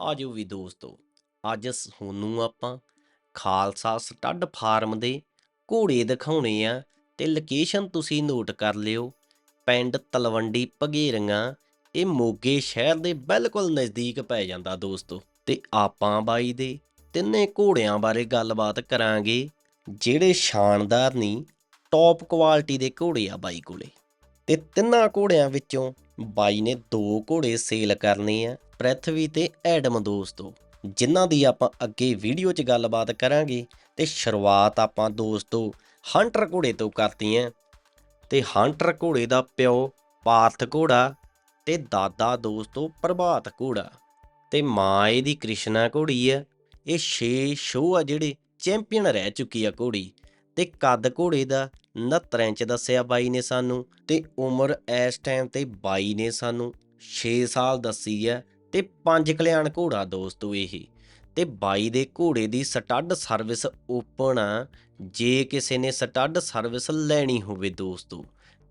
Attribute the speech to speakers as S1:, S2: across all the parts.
S1: ਆਜੋ ਵੀ ਦੋਸਤੋ, ਅੱਜ ਤੁਹਾਨੂੰ ਆਪਾਂ ਖਾਲਸਾ ਸਟੱਡ ਫਾਰਮ ਦੇ ਘੋੜੇ ਦਿਖਾਉਣੇ ਆ ਤੇ ਲੋਕੇਸ਼ਨ ਤੁਸੀਂ ਨੋਟ ਕਰ ਲਿਓ। ਪਿੰਡ ਤਲਵੰਡੀ ਭਗੇਰੀਆਂ, ਇਹ ਮੋਗੇ ਸ਼ਹਿਰ ਦੇ ਬਿਲਕੁਲ ਨਜ਼ਦੀਕ ਪੈ ਜਾਂਦਾ ਦੋਸਤੋ ਤੇ ਆਪਾਂ ਬਾਈ ਦੇ ਤਿੰਨੇ ਘੋੜਿਆਂ ਬਾਰੇ ਗੱਲਬਾਤ ਕਰਾਂਗੇ, ਜਿਹੜੇ ਸ਼ਾਨਦਾਰ ਨਹੀਂ ਟੌਪ ਕੁਆਲਿਟੀ ਦੇ ਘੋੜੇ ਆ ਬਾਈ ਕੋਲੇ। ਤੇ ਤਿੰਨਾਂ ਘੋੜਿਆਂ ਵਿੱਚੋਂ ਬਾਈ ਨੇ ਦੋ ਘੋੜੇ ਸੇਲ ਕਰਨੇ ਆ। ਪ੍ਰੈਥਵੀ ਤੇ ਐਡਮ ਦੋਸਤੋ, ਜਿਨ੍ਹਾਂ ਦੀ ਆਪਾਂ ਅੱਗੇ ਵੀਡੀਓ 'ਚ ਗੱਲਬਾਤ ਕਰਾਂਗੇ ਤੇ ਸ਼ੁਰੂਆਤ ਆਪਾਂ ਦੋਸਤੋ ਹੰਟਰ ਘੋੜੇ ਤੋਂ ਕਰਦੇ ਆਂ। ਤੇ ਹੰਟਰ ਘੋੜੇ ਦਾ ਪਿਓ ਪਾਰਥ ਘੋੜਾ ਤੇ ਦਾਦਾ ਦੋਸਤੋ ਪ੍ਰਭਾਤ ਘੋੜਾ ਤੇ ਮਾਂ ਇਹਦੀ ਕ੍ਰਿਸ਼ਨਾ ਘੋੜੀ ਆ। ਇਹ 6 ਸ਼ੋਅ ਆ ਜਿਹੜੇ ਚੈਂਪੀਅਨ ਰਹਿ ਚੁੱਕੀ ਆ ਘੋੜੀ ਤੇ ਕੱਦ ਘੋੜੇ ਦਾ 69 ਇੰਚ ਦੱਸਿਆ ਬਾਈ ਨੇ ਸਾਨੂੰ ਤੇ ਉਮਰ ਇਸ ਟਾਈਮ ਤੇ ਬਾਈ ਨੇ ਸਾਨੂੰ 6 ਸਾਲ ਦੱਸੀ ਹੈ ਤੇ ਪੰਜ ਕਲਿਆਣ ਘੋੜਾ ਦੋਸਤੋ ਇਹ। ਤੇ ਬਾਈ ਦੇ ਘੋੜੇ ਦੀ ਸਟੱਡ ਸਰਵਿਸ ਓਪਨ ਜੇ ਕਿਸੇ ਨੇ ਸਟੱਡ ਸਰਵਿਸ ਲੈਣੀ ਹੋਵੇ ਦੋਸਤੋ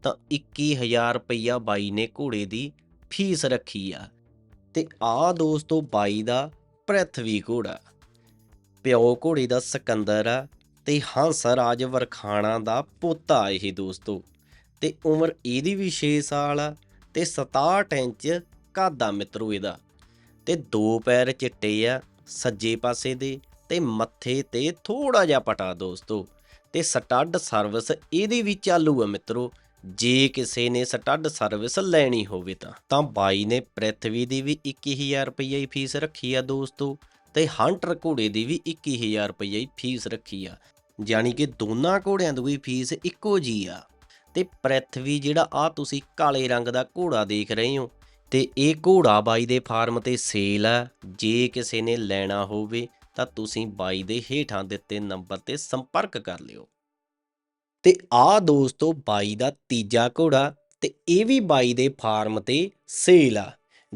S1: ਤਾਂ 21000 ਰੁਪਈਆ ਬਾਈ ਨੇ ਘੋੜੇ ਦੀ ਫੀਸ ਰੱਖੀ ਆ। ਤੇ ਆ ਦੋਸਤੋ ਬਾਈ ਦਾ ਪ੍ਰithvi ਘੋੜਾ। ਪਿਓ ਘੋੜੇ ਦਾ ਸਿਕੰਦਰ ਆ ਤੇ ਹੰਸ ਰਾਜ ਵਰਖਾਣਾ ਦਾ ਪੋਤਾ ਇਹ ਦੋਸਤੋ ਤੇ। ਉਮਰ ਇਹਦੀ ਵੀ 6 ਸਾਲ ਆ ਤੇ 67 ਇੰਚ ਕਾਦਾ ਮਿੱਤਰੋ ਇਹਦਾ। ਤੇ ਦੋ ਪੈਰ ਚਿੱਟੇ ਆ, ਸੱਜੇ ਪਾਸੇ ਦੇ ਤੇ ਮੱਥੇ ਤੇ ਥੋੜਾ ਜਿਹਾ ਪਟਾ ਦੋਸਤੋ। ਤੇ ਸਟੱਡ ਸਰਵਿਸ ਇਹਦੀ ਵੀ ਚਾਲੂ ਆ ਮਿੱਤਰੋ। ਜੇ ਕਿਸੇ ਨੇ ਸਟੱਡ ਸਰਵਿਸ ਲੈਣੀ ਹੋਵੇ ਤਾਂ ਤਾਂ ਬਾਈ ਨੇ ਪ੍ਰਿਥਵੀ ਦੀ ਵੀ 21000 ਰੁਪਈਆ ਹੀ ਫੀਸ ਰੱਖੀ ਆ ਦੋਸਤੋ ਤੇ ਹੰਟਰ ਘੋੜੇ ਦੀ ਵੀ 21000 ਰੁਪਈਆ ਹੀ ਫੀਸ ਰੱਖੀ ਆ। ਯਾਨੀ ਕਿ ਦੋਨਾਂ ਘੋੜਿਆਂ ਦੀ ਵੀ ਫੀਸ ਇੱਕੋ ਜੀ ਆ। ਤੇ ਪ੍ਰਿਥਵੀ ਜਿਹੜਾ ਆ ਤੁਸੀਂ ਕਾਲੇ ਰੰਗ ਦਾ ਘੋੜਾ ਦੇਖ ਰਹੇ ਹੋ ਤੇ ਇਹ ਘੋੜਾ ਬਾਈ ਦੇ ਫਾਰਮ ਤੇ ਸੇਲ ਆ। ਜੇ ਕਿਸੇ ਨੇ ਲੈਣਾ ਹੋਵੇ ਤਾਂ ਤੁਸੀਂ ਬਾਈ ਦੇ ਹੇਠਾਂ ਦਿੱਤੇ ਨੰਬਰ ਤੇ ਸੰਪਰਕ ਕਰ ਲਿਓ। ਤੇ ਆ ਦੋਸਤੋ ਬਾਈ ਦਾ ਤੀਜਾ ਘੋੜਾ ਤੇ ਇਹ ਵੀ ਬਾਈ ਦੇ ਫਾਰਮ ਤੇ ਸੇਲ ਆ।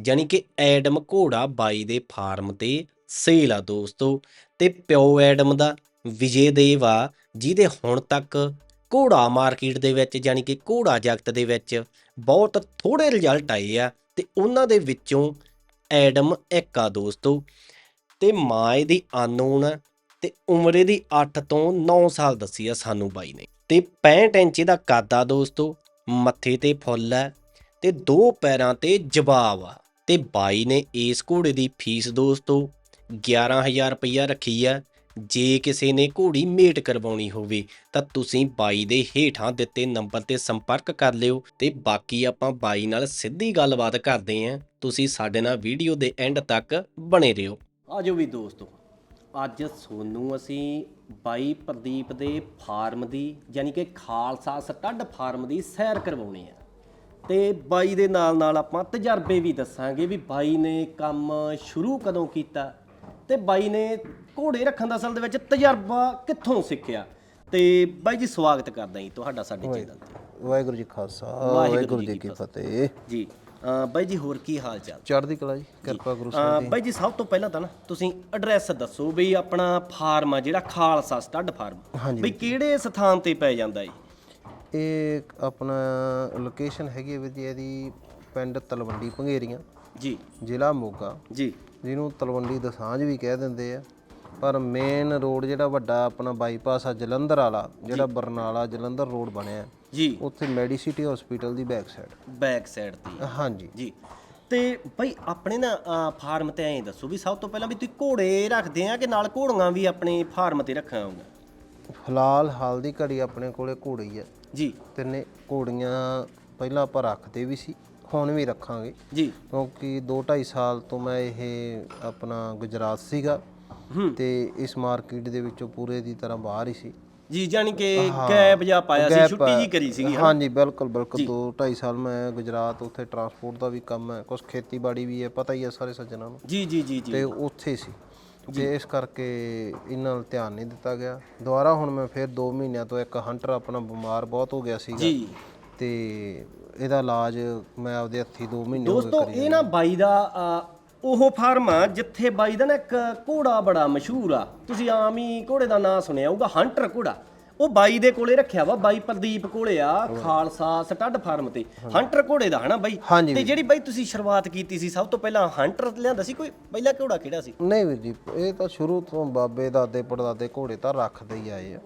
S1: ਯਾਨੀ ਕਿ ਐਡਮ ਘੋੜਾ ਬਾਈ ਦੇ ਫਾਰਮ ਤੇ ਸੇਲ ਆ ਦੋਸਤੋ। ਤੇ ਪਿਓ ਐਡਮ ਦਾ ਵਿਜੇ ਦੇਵ ਆ, ਜਿਹਦੇ ਹੁਣ ਤੱਕ ਘੋੜਾ ਮਾਰਕੀਟ ਦੇ ਵਿੱਚ ਯਾਨੀ ਕਿ ਘੋੜਾ ਜਗਤ ਦੇ ਵਿੱਚ ਬਹੁਤ ਥੋੜੇ ਰਿਜ਼ਲਟ ਆਏ ਆ। ਤੇ ਉਹਨਾਂ ਦੇ ਵਿੱਚੋਂ ਐਡਮ ਇੱਕ ਆ ਦੋਸਤੋ, ਤੇ ਮਾਂ ਦੀ ਅਨਨੋਨ ਆ ਤੇ ਉਮਰ ਇਹਦੀ 8 ਤੋਂ 9 ਸਾਲ ਦੱਸੀ ਆ ਸਾਨੂੰ ਬਾਈ ਨੇ। ਤੇ 65 ਇੰਚ ਦਾ ਕਾਦਾ ਦੋਸਤੋ, ਮੱਥੇ ਤੇ ਫੁੱਲ ਹੈ ਤੇ ਦੋ ਪੈਰਾਂ ਤੇ ਜਵਾਬ ਆ। ਤੇ ਬਾਈ ਨੇ ਇਸ ਘੋੜੇ ਦੀ ਫੀਸ ਦੋਸਤੋ 11000 ਰੁਪਈਆ ਰੱਖੀ ਆ। ਜੇ ਕਿਸੇ ਨੇ ਘੋੜੀ ਮੇਟ ਕਰਵਾਉਣੀ ਹੋਵੇ, ਤਾਂ ਤੁਸੀਂ ਬਾਈ ਦੇ ਹੇਠਾਂ ਦਿੱਤੇ ਨੰਬਰ ਤੇ ਸੰਪਰਕ ਕਰ ਲਿਓ ਤੇ ਬਾਕੀ ਆਪਾਂ ਬਾਈ ਨਾਲ ਸਿੱਧੀ ਗੱਲਬਾਤ ਕਰਦੇ ਆਂ। ਤੁਸੀਂ ਸਾਡੇ ਨਾਲ ਵੀਡੀਓ ਦੇ ਐਂਡ ਤੱਕ ਬਣੇ ਰਹੋ। ਆਜੋ ਵੀ ਦੋਸਤੋ, ਅੱਜ ਸੋਨੂੰ ਅਸੀਂ ਬਾਈ ਪ੍ਰਦੀਪ ਦੇ ਫਾਰਮ ਦੀ, ਯਾਨੀ ਕਿ ਖਾਲਸਾ ਸਟੱਡ ਫਾਰਮ ਦੀ ਸੈਰ ਕਰਵਾਉਣੀ ਆ। ਤੇ ਬਾਈ ਦੇ ਨਾਲ ਨਾਲ ਆਪਾਂ ਤਜਰਬੇ ਵੀ ਦੱਸਾਂਗੇ ਵੀ ਬਾਈ ਨੇ ਕੰਮ ਸ਼ੁਰੂ ਕਦੋਂ ਕੀਤਾ ਤੇ ਬਾਈ ਨੇ ਘੋੜੇ ਰੱਖਣ ਦਾ ਅਸਲ ਦੇ ਵਿੱਚ ਤਜਰਬਾ ਕਿੱਥੋਂ ਸਿੱਖਿਆ? ਤੇ ਬਾਈ ਜੀ ਸਵਾਗਤ ਕਰਦਾ ਜੀ ਤੁਹਾਡਾ ਸਾਡੇ ਚੈਨਲ ਤੇ।
S2: ਵਾਹਿਗੁਰੂ ਜੀ ਖਾਲਸਾ
S1: ਵਾਹਿਗੁਰੂ ਜੀ ਕੀ
S2: ਫਤਿਹ।
S1: ਜੀ ਬਾਈ ਜੀ ਹੋਰ ਕੀ ਹਾਲ ਚਾਲ?
S2: ਚੜ੍ਹਦੀ ਕਲਾ ਜੀ ਕਿਰਪਾ ਗੁਰੂ ਸਾਹਿਬ
S1: ਬਾਈ ਜੀ ਸਭ ਤੋਂ ਪਹਿਲਾਂ ਤਾਂ ਨਾ ਤੁਸੀਂ ਐਡਰੈਸ ਦੱਸੋ ਵੀ ਆਪਣਾ ਫਾਰਮ ਆ ਜਿਹੜਾ ਖਾਲਸਾ ਸਟੱਡ ਫਾਰਮ। ਵੀ ਕਿਹੜੇ ਸਥਾਨ ਤੇ ਪੈ ਜਾਂਦਾ ਜੀ?
S2: ਇਹ ਆਪਣਾ ਲੋਕੇਸ਼ਨ ਹੈਗੀ ਹੈ ਜੀ ਇਹਦੀ ਪਿੰਡ ਤਲਵੰਡੀ ਭੰਗੇਰੀਆਂ
S1: ਜੀ।
S2: ਜ਼ਿਲ੍ਹਾ ਮੋਗਾ।
S1: ਜੀ।
S2: ਜਿਹਨੂੰ ਤਲਵੰਡੀ ਦਸਾਂਝ ਵੀ ਕਹਿ ਦਿੰਦੇ ਆ। ਪਰ ਮੇਨ ਰੋਡ ਜਿਹੜਾ ਵੱਡਾ ਆਪਣਾ ਬਾਈਪਾਸ ਆ ਜਲੰਧਰ ਵਾਲਾ ਜਿਹੜਾ ਬਰਨਾਲਾ ਜਲੰਧਰ ਰੋਡ ਬਣਿਆ।
S1: ਜੀ।
S2: ਉੱਥੇ ਮੈਡੀਸਿਟੀ ਹਸਪੀਟਲ ਦੀ ਬੈਕ ਸਾਈਡ
S1: ਬੈਕ ਸਾਈਡ ਤੇ।
S2: ਹਾਂਜੀ।
S1: ਜੀ। ਤੇ ਬਈ ਆਪਣੇ ਨਾ ਫਾਰਮ ਤੇ ਐਂ ਦੱਸੋ ਵੀ ਸਭ ਤੋਂ ਪਹਿਲਾਂ ਵੀ ਤੁਸੀਂ ਘੋੜੇ ਰੱਖਦੇ ਆ ਕਿ ਨਾਲ ਘੋੜੀਆਂ ਵੀ ਆਪਣੇ ਫਾਰਮ ਤੇ ਰੱਖਾਂ ਹੋਗਾ
S2: ਫਿਲਹਾਲ ਹਾਲ ਦੀ ਘੜੀ ਆਪਣੇ ਕੋਲੇ ਘੋੜੇ ਹੀ ਆ।
S1: ਜੀ।
S2: ਤਿੰਨੇ ਘੋੜੀਆਂ ਪਹਿਲਾਂ ਆਪਾਂ ਰੱਖਦੇ ਵੀ ਸੀ। ਹੁਣ ਵੀ ਰੱਖਾਂਗੇ।
S1: ਜੀ।
S2: ਕਿਉਂਕਿ 2.5 ਸਾਲ ਤੋਂ ਮੈਂ ਇਹ ਆਪਣਾ ਗੁਜਰਾਤ ਸੀਗਾ। ਤੇ ਇਸ ਮਾਰਕੀਟ ਦੇ ਵਿੱਚੋਂ ਪੂਰੇ ਦੀ ਤਰ੍ਹਾਂ ਬਾਹਰ ਹੀ ਸੀ।
S1: ਜੀ ਜਾਨੀ ਕਿ ਗੈਪ ਜਾ ਪਾਇਆ ਸੀ ਛੁੱਟੀ ਜੀ ਕਰੀ ਸੀਗੀ?
S2: ਹਾਂਜੀ ਬਿਲਕੁਲ ਬਿਲਕੁਲ। 2.5 ਸਾਲ ਮੈਂ ਗੁਜਰਾਤ ਉੱਥੇ ਟਰਾਂਸਪੋਰਟ ਦਾ ਵੀ ਕੰਮ ਹੈ। ਕੁਝ ਖੇਤੀਬਾੜੀ ਵੀ ਹੈ ਪਤਾ ਹੀ ਹੈ ਸਾਰੇ ਸੱਜਣਾਂ ਨੂੰ।
S1: ਜੀ ਜੀ ਜੀ ਜੀ।
S2: ਤੇ ਉੱਥੇ ਸੀ। ਤੇ ਇਸ ਕਰਕੇ ਇਹਨਾਂ ਨਾਲ ਧਿਆਨ ਨਹੀਂ ਦਿੱਤਾ ਗਿਆ। ਦੁਬਾਰਾ ਹੁਣ ਮੈਂ ਫਿਰ 2 ਮਹੀਨਿਆਂ ਤੋਂ ਇੱਕ ਹੰਟਰ ਆਪਣਾ ਬਿਮਾਰ ਬਹੁਤ ਹੋ ਗਿਆ ਸੀਗਾ।
S1: ਜੀ।
S2: ਤੇ ਇਹਦਾ ਇਲਾਜ ਮੈਂ ਆਪਦੇ ਹੱਥੀ 2 ਮਹੀਨੇ ਹੋ ਗਏ
S1: ਦੋਸਤੋ ਇਹ ਨਾ ਬਾਈ ਦਾ ਉਹ ਫਾਰਮ ਆ ਜਿੱਥੇ ਬਾਈ ਦਾ ਨਾ ਇੱਕ ਘੋੜਾ ਬੜਾ ਮਸ਼ਹੂਰ ਆ। ਤੁਸੀਂ ਆਮ ਹੀ ਘੋੜੇ ਦਾ ਨਾਂ ਸੁਣਿਆ ਹੋਊਗਾ ਹੰਟਰ ਘੋੜਾ। ਉਹ ਬਾਈ ਦੇ ਕੋਲੇ ਰੱਖਿਆ ਵਾ ਬਾਈ ਪ੍ਰਦੀਪ ਕੋਲੇ ਆ ਖਾਲਸਾ ਸਟੱਡ ਫਾਰਮ ਤੇ। ਹੰਟਰ ਘੋੜੇ ਦਾ ਹਨਾ ਬਾਈ?
S2: ਹਾਂਜੀ
S1: ਤੇ ਜਿਹੜੀ ਬਾਈ ਤੁਸੀਂ ਸ਼ੁਰੂਆਤ ਕੀਤੀ ਸੀ ਸਭ ਤੋਂ ਪਹਿਲਾਂ ਹੰਟਰ ਲਿਆਂਦਾ ਸੀ ਕੋਈ? ਪਹਿਲਾ ਘੋੜਾ ਕਿਹੜਾ ਸੀ?
S2: ਨਹੀਂ ਵੀਰ ਜੀ ਇਹ ਤਾਂ ਸ਼ੁਰੂ ਤੋਂ ਬਾਬੇ ਦਾਦੇ ਪੜਦਾਦੇ ਘੋੜੇ ਤਾਂ ਰੱਖਦੇ ਹੀ ਆਏ ਆ।